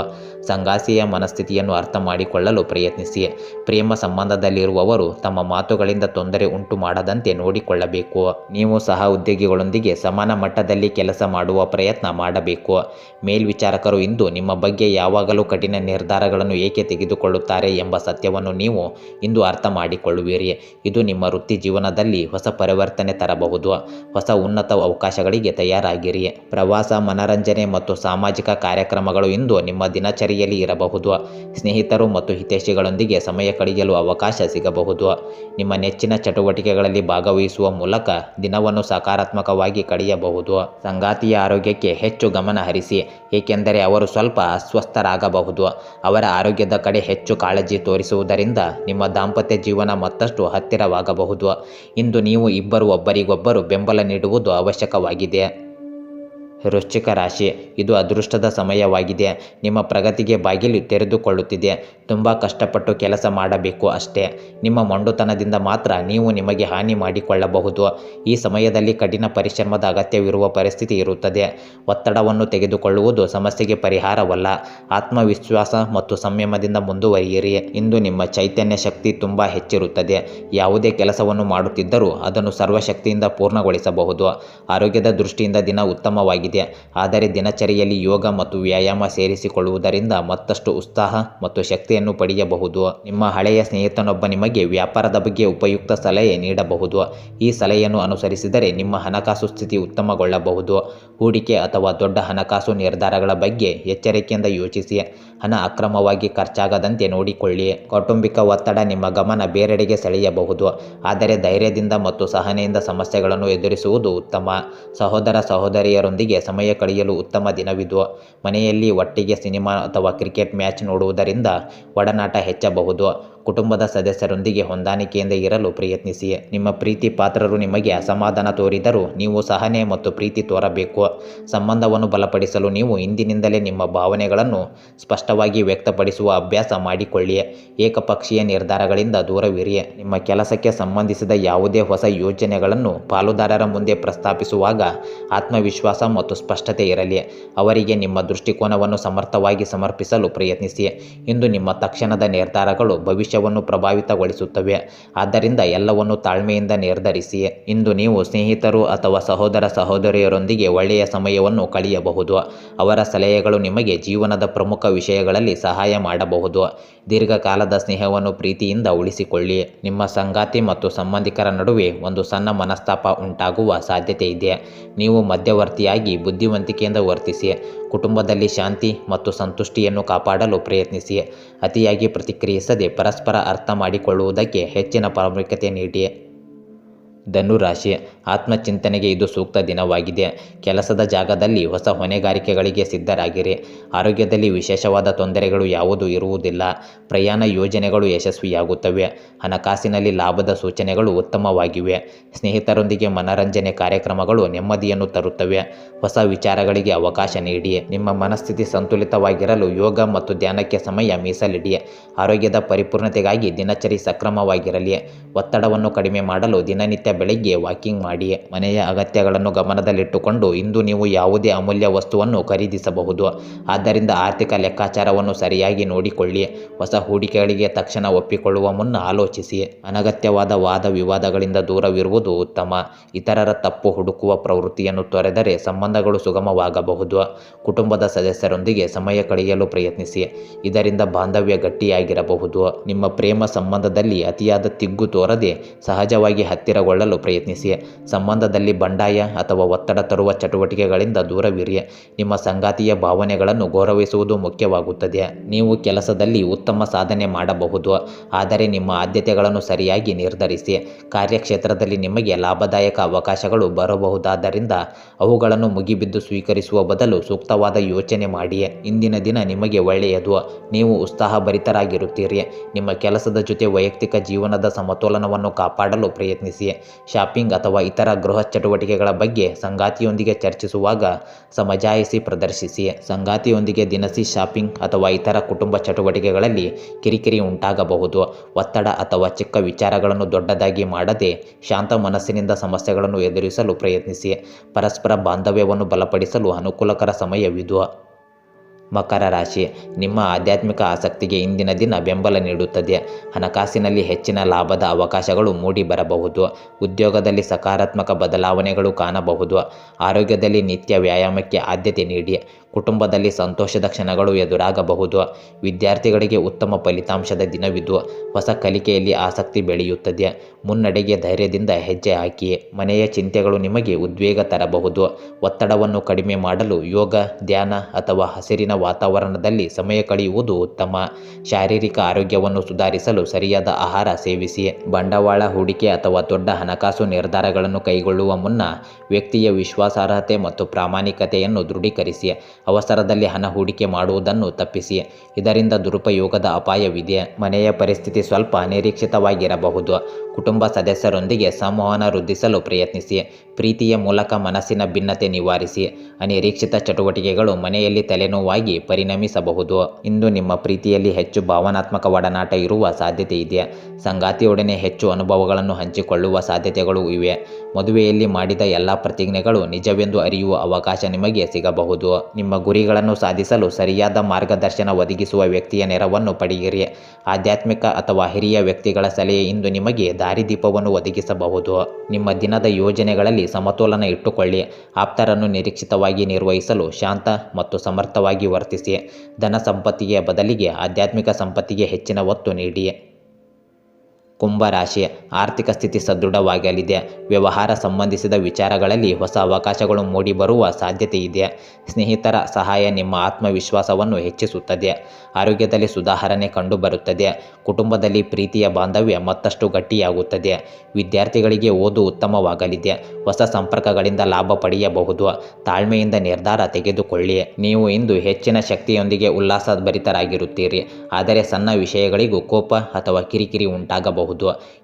ಸಂಗಾಸಿಯ ಮನಸ್ಥಿತಿಯನ್ನು ಅರ್ಥ ಮಾಡಿಕೊಳ್ಳಲು ಪ್ರಯತ್ನಿಸಿ. ಪ್ರೇಮ ಸಂಬಂಧದಲ್ಲಿರುವವರು ತಮ್ಮ ಮಾತುಗಳಿಂದ ತೊಂದರೆ ಉಂಟು ಮಾಡದಂತೆ ನೋಡಿಕೊಳ್ಳಬೇಕು. ನೀವು ಸಹ ಉದ್ಯೋಗಿಗಳೊಂದಿಗೆ ಸಮಾನ ಮಟ್ಟದಲ್ಲಿ ಕೆಲಸ ಮಾಡುವ ಪ್ರಯತ್ನ ಮಾಡಬೇಕು. ಮೇಲ್ವಿಚಾರಕರು ಇಂದು ನಿಮ್ಮ ಬಗ್ಗೆ ಯಾವಾಗಲೂ ಕಠಿಣ ನಿರ್ಧಾರಗಳನ್ನು ಏಕೆ ತೆಗೆದುಕೊಳ್ಳುತ್ತಾರೆ ಎಂಬ ಸತ್ಯವನ್ನು ನೀವು ಇಂದು ಅರ್ಥ ಮಾಡಿಕೊಳ್ಳುವಿರಿ ಇದು ನಿಮ್ಮ ವೃತ್ತಿ ಜೀವನದಲ್ಲಿ ಹೊಸ ಪರಿವರ್ತನೆ ತರಬಹುದು. ಹೊಸ ಉನ್ನತ ಅವಕಾಶಗಳಿಗೆ ತಯಾರಾಗಿರಿ. ಪ್ರವಾಸ, ಮನರಂಜನೆ ಮತ್ತು ಸಾಮಾಜಿಕ ಕಾರ್ಯಕ್ರಮಗಳು ಇಂದು ನಿಮ್ಮ ದಿನಚರಿಯಲ್ಲಿ ಇರಬಹುದು. ಸ್ನೇಹಿತರು ಮತ್ತು ಹಿತೈಷಿಗಳೊಂದಿಗೆ ಸಮಯ ಕಳೆಯಲು ಅವಕಾಶ ಸಿಗಬಹುದು. ನಿಮ್ಮ ನೆಚ್ಚಿನ ಚಟುವಟಿಕೆಗಳಲ್ಲಿ ಭಾಗವಹಿಸುವ ಮೂಲಕ ದಿನವನ್ನು ಸಕಾರಾತ್ಮಕವಾಗಿ ಕಳೆಯಬಹುದು. ಸಂಗಾತಿಯ ಆರೋಗ್ಯಕ್ಕೆ ಹೆಚ್ಚು ಗಮನ ಹರಿಸಿ, ಏಕೆಂದರೆ ಅವರು ಸ್ವಲ್ಪ ಅಸ್ವಸ್ಥರಾಗಬಹುದು. ಅವರ ಆರೋಗ್ಯದ ಕಡೆ ಹೆಚ್ಚು ಕಾಳಜಿ ತೋರಿಸುವುದರಿಂದ ನಿಮ್ಮ ದಾಂಪತ್ಯ ಜೀವನ ಮತ್ತಷ್ಟು ಹತ್ತಿರವಾಗಬಹುದು. ಇಂದು ನೀವು ಇಬ್ಬರು ಒಬ್ಬರಿಗೊಬ್ಬರು ಬೆಂಬಲ ನೀಡುವುದು ಅವಶ್ಯಕವಾಗಿದೆ. ವೃಶ್ಚಿಕ ರಾಶಿ, ಇದು ಅದೃಷ್ಟದ ಸಮಯವಾಗಿದೆ. ನಿಮ್ಮ ಪ್ರಗತಿಗೆ ಬಾಗಿಲು ತೆರೆದುಕೊಳ್ಳುತ್ತಿದೆ. ತುಂಬ ಕಷ್ಟಪಟ್ಟು ಕೆಲಸ ಮಾಡಬೇಕು ಅಷ್ಟೇ. ನಿಮ್ಮ ಮೊಂಡುತನದಿಂದ ಮಾತ್ರ ನೀವು ನಿಮಗೆ ಹಾನಿ ಮಾಡಿಕೊಳ್ಳಬಹುದು. ಈ ಸಮಯದಲ್ಲಿ ಕಠಿಣ ಪರಿಶ್ರಮದ ಅಗತ್ಯವಿರುವ ಪರಿಸ್ಥಿತಿ ಇರುತ್ತದೆ. ಒತ್ತಡವನ್ನು ತೆಗೆದುಕೊಳ್ಳುವುದು ಸಮಸ್ಯೆಗೆ ಪರಿಹಾರವಲ್ಲ. ಆತ್ಮವಿಶ್ವಾಸ ಮತ್ತು ಸಂಯಮದಿಂದ ಮುಂದುವರಿಯಿರಿ. ಇಂದು ನಿಮ್ಮ ಚೈತನ್ಯ ಶಕ್ತಿ ತುಂಬ ಹೆಚ್ಚಿರುತ್ತದೆ. ಯಾವುದೇ ಕೆಲಸವನ್ನು ಮಾಡುತ್ತಿದ್ದರೂ ಅದನ್ನು ಸರ್ವಶಕ್ತಿಯಿಂದ ಪೂರ್ಣಗೊಳಿಸಬಹುದು. ಆರೋಗ್ಯದ ದೃಷ್ಟಿಯಿಂದ ದಿನ ಉತ್ತಮವಾಗಿದೆ. ಆದರೆ ದಿನಚರಿಯಲ್ಲಿ ಯೋಗ ಮತ್ತು ವ್ಯಾಯಾಮ ಸೇರಿಸಿಕೊಳ್ಳುವುದರಿಂದ ಮತ್ತಷ್ಟು ಉತ್ಸಾಹ ಮತ್ತು ಶಕ್ತಿಯನ್ನು ಪಡೆಯಬಹುದು. ನಿಮ್ಮ ಹಳೆಯ ಸ್ನೇಹಿತನೊಬ್ಬ ನಿಮಗೆ ವ್ಯಾಪಾರದ ಬಗ್ಗೆ ಉಪಯುಕ್ತ ಸಲಹೆ ನೀಡಬಹುದು. ಈ ಸಲಹೆಯನ್ನು ಅನುಸರಿಸಿದರೆ ನಿಮ್ಮ ಹಣಕಾಸು ಸ್ಥಿತಿ ಉತ್ತಮಗೊಳ್ಳಬಹುದು. ಹೂಡಿಕೆ ಅಥವಾ ದೊಡ್ಡ ಹಣಕಾಸು ನಿರ್ಧಾರಗಳ ಬಗ್ಗೆ ಎಚ್ಚರಿಕೆಯಿಂದ ಯೋಚಿಸಿ. ಹಣ ಅಕ್ರಮವಾಗಿ ಖರ್ಚಾಗದಂತೆ ನೋಡಿಕೊಳ್ಳಿ. ಕೌಟುಂಬಿಕ ಒತ್ತಡ ನಿಮ್ಮ ಗಮನ ಬೇರೆಡೆಗೆ ಸೆಳೆಯಬಹುದು. ಆದರೆ ಧೈರ್ಯದಿಂದ ಮತ್ತು ಸಹನೆಯಿಂದ ಸಮಸ್ಯೆಗಳನ್ನು ಎದುರಿಸುವುದು ಉತ್ತಮ. ಸಹೋದರ ಸಹೋದರಿಯರೊಂದಿಗೆ ಸಮಯ ಕಳೆಯಲು ಉತ್ತಮ ದಿನವಿದು. ಮನೆಯಲ್ಲಿ ಒಟ್ಟಿಗೆ ಸಿನಿಮಾ ಅಥವಾ ಕ್ರಿಕೆಟ್ ಮ್ಯಾಚ್ ನೋಡುವುದರಿಂದ ಒಡನಾಟ ಹೆಚ್ಚಬಹುದು. ಕುಟುಂಬದ ಸದಸ್ಯರೊಂದಿಗೆ ಹೊಂದಾಣಿಕೆಯಿಂದ ಇರಲು ಪ್ರಯತ್ನಿಸಿ. ನಿಮ್ಮ ಪ್ರೀತಿ ಪಾತ್ರರು ನಿಮಗೆ ಅಸಮಾಧಾನ ತೋರಿದರೂ ನೀವು ಸಹನೆ ಮತ್ತು ಪ್ರೀತಿ ತೋರಬೇಕು. ಸಂಬಂಧವನ್ನು ಬಲಪಡಿಸಲು ನೀವು ಇಂದಿನಿಂದಲೇ ನಿಮ್ಮ ಭಾವನೆಗಳನ್ನು ಸ್ಪಷ್ಟವಾಗಿ ವ್ಯಕ್ತಪಡಿಸುವ ಅಭ್ಯಾಸ ಮಾಡಿಕೊಳ್ಳಿ. ಏಕಪಕ್ಷೀಯ ನಿರ್ಧಾರಗಳಿಂದ ದೂರವಿರಿ. ನಿಮ್ಮ ಕೆಲಸಕ್ಕೆ ಸಂಬಂಧಿಸಿದ ಯಾವುದೇ ಹೊಸ ಯೋಜನೆಗಳನ್ನು ಪಾಲುದಾರರ ಮುಂದೆ ಪ್ರಸ್ತಾಪಿಸುವಾಗ ಆತ್ಮವಿಶ್ವಾಸ ಮತ್ತು ಸ್ಪಷ್ಟತೆ ಇರಲಿ. ಅವರಿಗೆ ನಿಮ್ಮ ದೃಷ್ಟಿಕೋನವನ್ನು ಸಮರ್ಥವಾಗಿ ಸಮರ್ಪಿಸಲು ಪ್ರಯತ್ನಿಸಿ. ಇಂದು ನಿಮ್ಮ ತಕ್ಷಣದ ನಿರ್ಧಾರಗಳು ಭವಿಷ್ಯವನ್ನು ಪ್ರಭಾವಿತಗೊಳಿಸುತ್ತವೆ. ಆದ್ದರಿಂದ ಎಲ್ಲವನ್ನು ತಾಳ್ಮೆಯಿಂದ ನಿರ್ಧರಿಸಿ. ಇಂದು ನೀವು ಸ್ನೇಹಿತರು ಅಥವಾ ಸಹೋದರ ಸಹೋದರಿಯರೊಂದಿಗೆ ಒಳ್ಳೆಯ ಸಮಯವನ್ನು ಕಳೆಯಬಹುದು. ಅವರ ಸಲಹೆಗಳು ನಿಮಗೆ ಜೀವನದ ಪ್ರಮುಖ ವಿಷಯಗಳಲ್ಲಿ ಸಹಾಯ ಮಾಡಬಹುದು. ದೀರ್ಘಕಾಲದ ಸ್ನೇಹವನ್ನು ಪ್ರೀತಿಯಿಂದ ಉಳಿಸಿಕೊಳ್ಳಿ. ನಿಮ್ಮ ಸಂಗಾತಿ ಮತ್ತು ಸಂಬಂಧಿಕರ ನಡುವೆ ಒಂದು ಸಣ್ಣ ಮನಸ್ತಾಪ ಉಂಟಾಗುವ ಸಾಧ್ಯತೆ ಇದೆ. ನೀವು ಮಧ್ಯವರ್ತಿಯಾಗಿ ಬುದ್ಧಿವಂತಿಕೆಯಿಂದ ವರ್ತಿಸಿ. ಕುಟುಂಬದಲ್ಲಿ ಶಾಂತಿ ಮತ್ತು ಸಂತುಷ್ಟಿಯನ್ನು ಕಾಪಾಡಲು ಪ್ರಯತ್ನಿಸಿ. ಅತಿಯಾಗಿ ಪ್ರತಿಕ್ರಿಯಿಸದೆ ಪರಸ್ಪರ ಅರ್ಥ ಮಾಡಿಕೊಳ್ಳುವುದಕ್ಕೆ ಹೆಚ್ಚಿನ ಪ್ರಾಮುಖ್ಯತೆ ನೀಡಿ. ಧನುರಾಶಿ. ಆತ್ಮಚಿಂತನೆಗೆ ಇದು ಸೂಕ್ತ ದಿನವಾಗಿದೆ. ಕೆಲಸದ ಜಾಗದಲ್ಲಿ ಹೊಸ ಹೊಣೆಗಾರಿಕೆಗಳಿಗೆ ಸಿದ್ಧರಾಗಿರಿ. ಆರೋಗ್ಯದಲ್ಲಿ ವಿಶೇಷವಾದ ತೊಂದರೆಗಳು ಯಾವುದೂ ಇರುವುದಿಲ್ಲ. ಪ್ರಯಾಣ ಯೋಜನೆಗಳು ಯಶಸ್ವಿಯಾಗುತ್ತವೆ. ಹಣಕಾಸಿನಲ್ಲಿ ಲಾಭದ ಸೂಚನೆಗಳು ಉತ್ತಮವಾಗಿವೆ. ಸ್ನೇಹಿತರೊಂದಿಗೆ ಮನರಂಜನೆ ಕಾರ್ಯಕ್ರಮಗಳು ನೆಮ್ಮದಿಯನ್ನು ತರುತ್ತವೆ. ಹೊಸ ವಿಚಾರಗಳಿಗೆ ಅವಕಾಶ ನೀಡಿ. ನಿಮ್ಮ ಮನಸ್ಥಿತಿ ಸಂತುಲಿತವಾಗಿರಲು ಯೋಗ ಮತ್ತು ಧ್ಯಾನಕ್ಕೆ ಸಮಯ ಮೀಸಲಿಡಿ. ಆರೋಗ್ಯದ ಪರಿಪೂರ್ಣತೆಗಾಗಿ ದಿನಚರಿ ಸಕ್ರಮವಾಗಿರಲಿ. ಒತ್ತಡವನ್ನು ಕಡಿಮೆ ಮಾಡಲು ದಿನನಿತ್ಯ ಬೆಳಗ್ಗೆ ವಾಕಿಂಗ್ ಮಾಡಿ ಮನೆಯ ಅಗತ್ಯಗಳನ್ನು ಗಮನದಲ್ಲಿಟ್ಟುಕೊಂಡು ಇಂದು ನೀವು ಯಾವುದೇ ಅಮೂಲ್ಯ ವಸ್ತುವನ್ನು ಖರೀದಿಸಬಹುದು. ಆದ್ದರಿಂದ ಆರ್ಥಿಕ ಲೆಕ್ಕಾಚಾರವನ್ನು ಸರಿಯಾಗಿ ನೋಡಿಕೊಳ್ಳಿ. ಹೊಸ ಹೂಡಿಕೆಗಳಿಗೆ ತಕ್ಷಣ ಒಪ್ಪಿಕೊಳ್ಳುವ ಮುನ್ನ ಆಲೋಚಿಸಿ. ಅನಗತ್ಯವಾದ ವಾದ ವಿವಾದಗಳಿಂದ ದೂರವಿರುವುದು ಉತ್ತಮ. ಇತರರ ತಪ್ಪು ಹುಡುಕುವ ಪ್ರವೃತ್ತಿಯನ್ನು ತೊರೆದರೆ ಸಂಬಂಧಗಳು ಸುಗಮವಾಗಬಹುದು. ಕುಟುಂಬದ ಸದಸ್ಯರೊಂದಿಗೆ ಸಮಯ ಕಳೆಯಲು ಪ್ರಯತ್ನಿಸಿ. ಇದರಿಂದ ಬಾಂಧವ್ಯ ಗಟ್ಟಿಯಾಗಿರಬಹುದು. ನಿಮ್ಮ ಪ್ರೇಮ ಸಂಬಂಧದಲ್ಲಿ ಅತಿಯಾದ ತಿಗ್ಗು ತೋರದೆ ಸಹಜವಾಗಿ ಹತ್ತಿರಗೊಳ್ಳಲು ಪ್ರಯತ್ನಿಸಿ ಸಂಬಂಧದಲ್ಲಿ ಬಂಡಾಯ ಅಥವಾ ಒತ್ತಡ ತರುವ ಚಟುವಟಿಕೆಗಳಿಂದ ದೂರವಿರಿ ನಿಮ್ಮ ಸಂಗಾತಿಯ ಭಾವನೆಗಳನ್ನು ಗೌರವಿಸುವುದು ಮುಖ್ಯವಾಗುತ್ತದೆ. ನೀವು ಕೆಲಸದಲ್ಲಿ ಉತ್ತಮ ಸಾಧನೆ ಮಾಡಬಹುದು. ಆದರೆ ನಿಮ್ಮ ಆದ್ಯತೆಗಳನ್ನು ಸರಿಯಾಗಿ ನಿರ್ಧರಿಸಿ. ಕಾರ್ಯಕ್ಷೇತ್ರದಲ್ಲಿ ನಿಮಗೆ ಲಾಭದಾಯಕ ಅವಕಾಶಗಳು ಬರಬಹುದಾದ್ದರಿಂದ ಅವುಗಳನ್ನು ಮುಗಿಬಿದ್ದು ಸ್ವೀಕರಿಸುವ ಬದಲು ಸೂಕ್ತವಾದ ಯೋಚನೆ ಮಾಡಿ ಇಂದಿನ ದಿನ ನಿಮಗೆ ಒಳ್ಳೆಯದು. ನೀವು ಉತ್ಸಾಹಭರಿತರಾಗಿರುತ್ತೀರಿ. ನಿಮ್ಮ ಕೆಲಸದ ಜೊತೆ ವೈಯಕ್ತಿಕ ಜೀವನದ ಸಮತೋಲನವನ್ನು ಕಾಪಾಡಲು ಪ್ರಯತ್ನಿಸಿ ಶಾಪಿಂಗ್ ಅಥವಾ ಇತರ ಗೃಹ ಚಟುವಟಿಕೆಗಳ ಬಗ್ಗೆ ಸಂಗಾತಿಯೊಂದಿಗೆ ಚರ್ಚಿಸುವಾಗ ಸಮಜಾಯಿಸಿ ಪ್ರದರ್ಶಿಸಿ. ಸಂಗಾತಿಯೊಂದಿಗೆ ದಿನಸಿ ಶಾಪಿಂಗ್ ಅಥವಾ ಇತರ ಕುಟುಂಬ ಚಟುವಟಿಕೆಗಳಲ್ಲಿ ಕಿರಿಕಿರಿ ಉಂಟಾಗಬಹುದು. ಒತ್ತಡ ಅಥವಾ ಚಿಕ್ಕ ವಿಚಾರಗಳನ್ನು ದೊಡ್ಡದಾಗಿ ಮಾಡದೆ ಶಾಂತ ಮನಸ್ಸಿನಿಂದ ಸಮಸ್ಯೆಗಳನ್ನು ಎದುರಿಸಲು ಪ್ರಯತ್ನಿಸಿ. ಪರಸ್ಪರ ಬಾಂಧವ್ಯವನ್ನು ಬಲಪಡಿಸಲು ಅನುಕೂಲಕರ ಸಮಯವಿದು. ಮಕರ ರಾಶಿ. ನಿಮ್ಮ ಆಧ್ಯಾತ್ಮಿಕ ಆಸಕ್ತಿಗೆ ಇಂದಿನ ದಿನ ಬೆಂಬಲ ನೀಡುತ್ತದೆ. ಹಣಕಾಸಿನಲ್ಲಿ ಹೆಚ್ಚಿನ ಲಾಭದ ಅವಕಾಶಗಳು ಮೂಡಿ ಬರಬಹುದು. ಉದ್ಯೋಗದಲ್ಲಿ ಸಕಾರಾತ್ಮಕ ಬದಲಾವಣೆಗಳು ಕಾಣಬಹುದು. ಆರೋಗ್ಯದಲ್ಲಿ ನಿತ್ಯ ವ್ಯಾಯಾಮಕ್ಕೆ ಆದ್ಯತೆ ನೀಡಿ. ಕುಟುಂಬದಲ್ಲಿ ಸಂತೋಷದ ಕ್ಷಣಗಳು ಎದುರಾಗಬಹುದು. ವಿದ್ಯಾರ್ಥಿಗಳಿಗೆ ಉತ್ತಮ ಫಲಿತಾಂಶದ ದಿನವಿದ್ದು ಹೊಸ ಕಲಿಕೆಯಲ್ಲಿ ಆಸಕ್ತಿ ಬೆಳೆಯುತ್ತದೆ. ಮುನ್ನಡೆಗೆ ಧೈರ್ಯದಿಂದ ಹೆಜ್ಜೆ ಹಾಕಿ. ಮನೆಯ ಚಿಂತೆಗಳು ನಿಮಗೆ ಉದ್ವೇಗ ತರಬಹುದು. ಒತ್ತಡವನ್ನು ಕಡಿಮೆ ಮಾಡಲು ಯೋಗ, ಧ್ಯಾನ ಅಥವಾ ಹಸಿರಿನ ವಾತಾವರಣದಲ್ಲಿ ಸಮಯ ಕಳೆಯುವುದು ಉತ್ತಮ. ಶಾರೀರಿಕ ಆರೋಗ್ಯವನ್ನು ಸುಧಾರಿಸಲು ಸರಿಯಾದ ಆಹಾರ ಸೇವಿಸಿ. ಬಂಡವಾಳ ಹೂಡಿಕೆ ಅಥವಾ ದೊಡ್ಡ ಹಣಕಾಸು ನಿರ್ಧಾರಗಳನ್ನು ಕೈಗೊಳ್ಳುವ ಮುನ್ನ ವ್ಯಕ್ತಿಯ ವಿಶ್ವಾಸಾರ್ಹತೆ ಮತ್ತು ಪ್ರಾಮಾಣಿಕತೆಯನ್ನು ದೃಢೀಕರಿಸಿ. ಅವಸರದಲ್ಲಿ ಹಣ ಹೂಡಿಕೆ ಮಾಡುವುದನ್ನು ತಪ್ಪಿಸಿ. ಇದರಿಂದ ದುರುಪಯೋಗದ ಅಪಾಯವಿದೆ. ಮನೆಯ ಪರಿಸ್ಥಿತಿ ಸ್ವಲ್ಪ ಅನಿರೀಕ್ಷಿತವಾಗಿರಬಹುದು. ಕುಟುಂಬ ಸದಸ್ಯರೊಂದಿಗೆ ಸಂವಹನ ವೃದ್ಧಿಸಲು ಪ್ರಯತ್ನಿಸಿ. ಪ್ರೀತಿಯ ಮೂಲಕ ಮನಸ್ಸಿನ ಭಿನ್ನತೆ ನಿವಾರಿಸಿ ಅನಿರೀಕ್ಷಿತ ಚಟುವಟಿಕೆಗಳು ಮನೆಯಲ್ಲಿ ತಲೆನೋವಾಗಿ ಪರಿಣಮಿಸಬಹುದು. ಇಂದು ನಿಮ್ಮ ಪ್ರೀತಿಯಲ್ಲಿ ಹೆಚ್ಚು ಭಾವನಾತ್ಮಕ ಒಡನಾಟ ಇರುವ ಸಾಧ್ಯತೆ ಇದೆ. ಸಂಗಾತಿಯೊಡನೆ ಹೆಚ್ಚು ಅನುಭವಗಳನ್ನು ಹಂಚಿಕೊಳ್ಳುವ ಸಾಧ್ಯತೆಗಳು ಇವೆ. ಮದುವೆಯಲ್ಲಿ ಮಾಡಿದ ಎಲ್ಲ ಪ್ರತಿಜ್ಞೆಗಳು ನಿಜವೆಂದು ಅರಿಯುವ ಅವಕಾಶ ನಿಮಗೆ ಸಿಗಬಹುದು. ನಿಮ್ಮ ಗುರಿಗಳನ್ನು ಸಾಧಿಸಲು ಸರಿಯಾದ ಮಾರ್ಗದರ್ಶನ ಒದಗಿಸುವ ವ್ಯಕ್ತಿಯ ನೆರವನ್ನು ಪಡೆಯಿರಿ. ಆಧ್ಯಾತ್ಮಿಕ ಅಥವಾ ಹಿರಿಯ ವ್ಯಕ್ತಿಗಳ ಸಲಹೆ ಇಂದು ನಿಮಗೆ ದಾರಿದೀಪವನ್ನು ಒದಗಿಸಬಹುದು. ನಿಮ್ಮ ದಿನದ ಯೋಜನೆಗಳಲ್ಲಿ ಸಮತೋಲನ ಇಟ್ಟುಕೊಳ್ಳಿ. ಆಪ್ತರನ್ನು ನಿರೀಕ್ಷಿತವಾಗಿ ನಿರ್ವಹಿಸಲು ಶಾಂತ ಮತ್ತು ಸಮರ್ಥವಾಗಿ ವರ್ತಿಸಿ. ಧನ ಸಂಪತ್ತಿಗೆ ಬದಲಿಗೆ ಆಧ್ಯಾತ್ಮಿಕ ಸಂಪತ್ತಿಗೆ ಹೆಚ್ಚಿನ ಒತ್ತು ನೀಡಿ. ಕುಂಭರಾಶಿ ಆರ್ಥಿಕ ಸ್ಥಿತಿ ಸದೃಢವಾಗಲಿದೆ ವ್ಯವಹಾರ ಸಂಬಂಧಿಸಿದ ವಿಚಾರಗಳಲ್ಲಿ ಹೊಸ ಅವಕಾಶಗಳು ಮೂಡಿಬರುವ ಸಾಧ್ಯತೆ ಇದೆ. ಸ್ನೇಹಿತರ ಸಹಾಯ ನಿಮ್ಮ ಆತ್ಮವಿಶ್ವಾಸವನ್ನು ಹೆಚ್ಚಿಸುತ್ತದೆ. ಆರೋಗ್ಯದಲ್ಲಿ ಸುಧಾರಣೆ ಕಂಡುಬರುತ್ತದೆ. ಕುಟುಂಬದಲ್ಲಿ ಪ್ರೀತಿಯ ಬಾಂಧವ್ಯ ಮತ್ತಷ್ಟು ಗಟ್ಟಿಯಾಗುತ್ತದೆ. ವಿದ್ಯಾರ್ಥಿಗಳಿಗೆ ಓದು ಉತ್ತಮವಾಗಲಿದೆ. ಹೊಸ ಸಂಪರ್ಕಗಳಿಂದ ಲಾಭ ಪಡೆಯಬಹುದು. ತಾಳ್ಮೆಯಿಂದ ನಿರ್ಧಾರ ತೆಗೆದುಕೊಳ್ಳಿ. ನೀವು ಇಂದು ಹೆಚ್ಚಿನ ಶಕ್ತಿಯೊಂದಿಗೆ ಉಲ್ಲಾಸಭರಿತರಾಗಿರುತ್ತೀರಿ. ಆದರೆ ಸಣ್ಣ ವಿಷಯಗಳಿಗೂ ಕೋಪ ಅಥವಾ ಕಿರಿಕಿರಿ ಉಂಟಾಗಬಹುದು.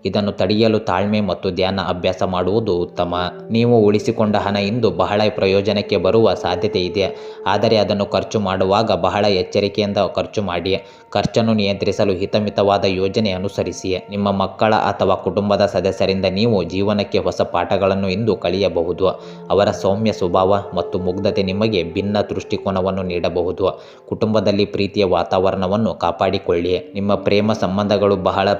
ಇದನ್ನು ತಡೆಯಲು ತಾಳ್ಮೆ ಮತ್ತು ಧ್ಯಾನ ಅಭ್ಯಾಸ ಮಾಡುವುದು ಉತ್ತಮ. ನೀವು ಉಳಿಸಿಕೊಂಡ ಹಣ ಇಂದು ಬಹಳ ಪ್ರಯೋಜನಕ್ಕೆ ಬರುವ ಸಾಧ್ಯತೆ ಇದೆ. ಆದರೆ ಅದನ್ನು ಖರ್ಚು ಮಾಡುವಾಗ ಬಹಳ ಎಚ್ಚರಿಕೆಯಿಂದ ಖರ್ಚು ಮಾಡಿ. ಖರ್ಚನ್ನು ನಿಯಂತ್ರಿಸಲು ಹಿತಮಿತವಾದ ಯೋಜನೆ ಅನುಸರಿಸಿ. ನಿಮ್ಮ ಮಕ್ಕಳ ಅಥವಾ ಕುಟುಂಬದ ಸದಸ್ಯರಿಂದ ನೀವು ಜೀವನಕ್ಕೆ ಹೊಸ ಪಾಠಗಳನ್ನು ಇಂದು ಕಲಿಯಬಹುದು. ಅವರ ಸೌಮ್ಯ ಸ್ವಭಾವ ಮತ್ತು ಮುಗ್ಧತೆ ನಿಮಗೆ ಭಿನ್ನ ದೃಷ್ಟಿಕೋನವನ್ನು ನೀಡಬಹುದು. ಕುಟುಂಬದಲ್ಲಿ ಪ್ರೀತಿಯ ವಾತಾವರಣವನ್ನು ಕಾಪಾಡಿಕೊಳ್ಳಿ. ನಿಮ್ಮ ಪ್ರೇಮ ಸಂಬಂಧಗಳು ಬಹಳ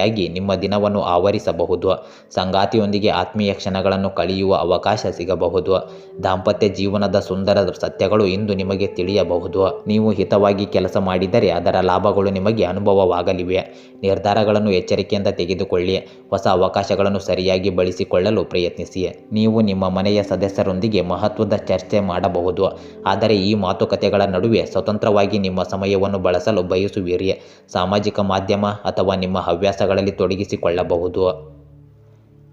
ಪ್ರಭಾವಶಾಲಿಯಾಗಿ ನಿಮ್ಮ ದಿನವನ್ನು ಆವರಿಸಬಹುದು. ಸಂಗಾತಿಯೊಂದಿಗೆ ಆತ್ಮೀಯ ಕ್ಷಣಗಳನ್ನು ಕಳೆಯುವ ಅವಕಾಶ ಸಿಗಬಹುದು. ದಾಂಪತ್ಯ ಜೀವನದ ಸುಂದರ ಸತ್ಯಗಳು ಇಂದು ನಿಮಗೆ ತಿಳಿಯಬಹುದು. ನೀವು ಹಿತವಾಗಿ ಕೆಲಸ ಮಾಡಿದರೆ ಅದರ ಲಾಭಗಳು ನಿಮಗೆ ಅನುಭವವಾಗಲಿವೆ. ನಿರ್ಧಾರಗಳನ್ನು ಎಚ್ಚರಿಕೆಯಿಂದ ತೆಗೆದುಕೊಳ್ಳಿ. ಹೊಸ ಅವಕಾಶಗಳನ್ನು ಸರಿಯಾಗಿ ಬಳಸಿಕೊಳ್ಳಲು ಪ್ರಯತ್ನಿಸಿ. ನೀವು ನಿಮ್ಮ ಮನೆಯ ಸದಸ್ಯರೊಂದಿಗೆ ಮಹತ್ವದ ಚರ್ಚೆ ಮಾಡಬಹುದು. ಆದರೆ ಈ ಮಾತುಕತೆಗಳ ನಡುವೆ ಸ್ವತಂತ್ರವಾಗಿ ನಿಮ್ಮ ಸಮಯವನ್ನು ಬಳಸಲು ಬಯಸುವಿರಿ. ಸಾಮಾಜಿಕ ಮಾಧ್ಯಮ ಅಥವಾ ನಿಮ್ಮ ಹವ್ಯಾಸಗಳಲ್ಲಿ ತೊಡಗಿಸಿಕೊಳ್ಳಬಹುದು.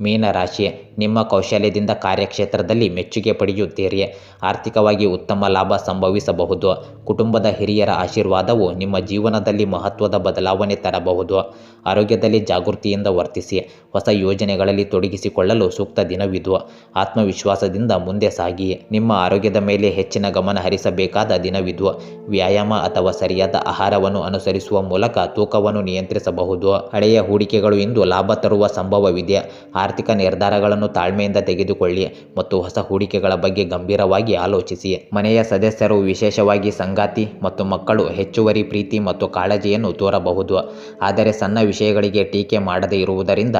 ಮೀನರಾಶಿ ನಿಮ್ಮ ಕೌಶಲ್ಯದಿಂದ ಕಾರ್ಯಕ್ಷೇತ್ರದಲ್ಲಿ ಮೆಚ್ಚುಗೆ ಪಡೆಯುತ್ತೀರಿ. ಆರ್ಥಿಕವಾಗಿ ಉತ್ತಮ ಲಾಭ ಸಂಭವಿಸಬಹುದು. ಕುಟುಂಬದ ಹಿರಿಯರ ಆಶೀರ್ವಾದವು ನಿಮ್ಮ ಜೀವನದಲ್ಲಿ ಮಹತ್ವದ ಬದಲಾವಣೆ ತರಬಹುದು. ಆರೋಗ್ಯದಲ್ಲಿ ಜಾಗೃತಿಯಿಂದ ವರ್ತಿಸಿ ಹೊಸ ಯೋಜನೆಗಳಲ್ಲಿ ತೊಡಗಿಸಿಕೊಳ್ಳಲು ಸೂಕ್ತ ದಿನವಿದು. ಆತ್ಮವಿಶ್ವಾಸದಿಂದ ಮುಂದೆ ಸಾಗಿ. ನಿಮ್ಮ ಆರೋಗ್ಯದ ಮೇಲೆ ಹೆಚ್ಚಿನ ಗಮನ ಹರಿಸಬೇಕಾದ ದಿನವಿದು. ವ್ಯಾಯಾಮ ಅಥವಾ ಸರಿಯಾದ ಆಹಾರವನ್ನು ಅನುಸರಿಸುವ ಮೂಲಕ ತೂಕವನ್ನು ನಿಯಂತ್ರಿಸಬಹುದು. ಹಳೆಯ ಹೂಡಿಕೆಗಳು ಇಂದು ಲಾಭ ತರುವ ಸಂಭವವಿದೆ. ಆರ್ಥಿಕ ನಿರ್ಧಾರಗಳನ್ನು ತಾಳ್ಮೆಯಿಂದ ತೆಗೆದುಕೊಳ್ಳಿ ಮತ್ತು ಹೊಸ ಹೂಡಿಕೆಗಳ ಬಗ್ಗೆ ಗಂಭೀರವಾಗಿ ಆಲೋಚಿಸಿ. ಮನೆಯ ಸದಸ್ಯರು ವಿಶೇಷವಾಗಿ ಸಂಗಾತಿ ಮತ್ತು ಮಕ್ಕಳು ಹೆಚ್ಚುವರಿ ಪ್ರೀತಿ ಮತ್ತು ಕಾಳಜಿಯನ್ನು ತೋರಬಹುದು. ಆದರೆ ಸಣ್ಣ ವಿಷಯಗಳಿಗೆ ಟೀಕೆ ಮಾಡದೇ ಇರುವುದರಿಂದ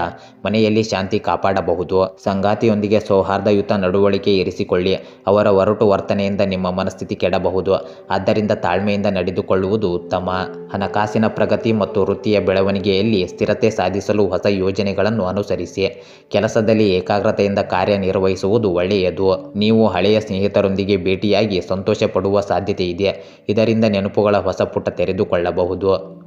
ಮನೆಯಲ್ಲಿ ಶಾಂತಿ ಕಾಪಾಡಬಹುದು. ಸಂಗಾತಿಯೊಂದಿಗೆ ಸೌಹಾರ್ದಯುತ ನಡವಳಿಕೆ ಇರಿಸಿಕೊಳ್ಳಿ. ಅವರ ಒರಟು ವರ್ತನೆಯಿಂದ ನಿಮ್ಮ ಮನಸ್ಥಿತಿ ಕೆಡಬಹುದು. ಆದ್ದರಿಂದ ತಾಳ್ಮೆಯಿಂದ ನಡೆದುಕೊಳ್ಳುವುದು ಉತ್ತಮ. ಹಣಕಾಸಿನ ಪ್ರಗತಿ ಮತ್ತು ವೃತ್ತಿಯ ಬೆಳವಣಿಗೆಯಲ್ಲಿ ಸ್ಥಿರತೆ ಸಾಧಿಸಲು ಹೊಸ ಯೋಜನೆಗಳನ್ನು ಅನುಸರಿಸಿ. ಕೆಲಸದಲ್ಲಿ ಏಕಾಗ್ರತೆಯಿಂದ ಕಾರ್ಯನಿರ್ವಹಿಸುವುದು ಒಳ್ಳೆಯದು. ನೀವು ಹಳೆಯ ಸ್ನೇಹಿತರೊಂದಿಗೆ ಭೇಟಿಯಾಗಿ ಸಂತೋಷ ಪಡುವ ಸಾಧ್ಯತೆ ಇದೆ. ಇದರಿಂದ ನೆನಪುಗಳ ಹೊಸ ಪುಟ ತೆರೆದುಕೊಳ್ಳಬಹುದು.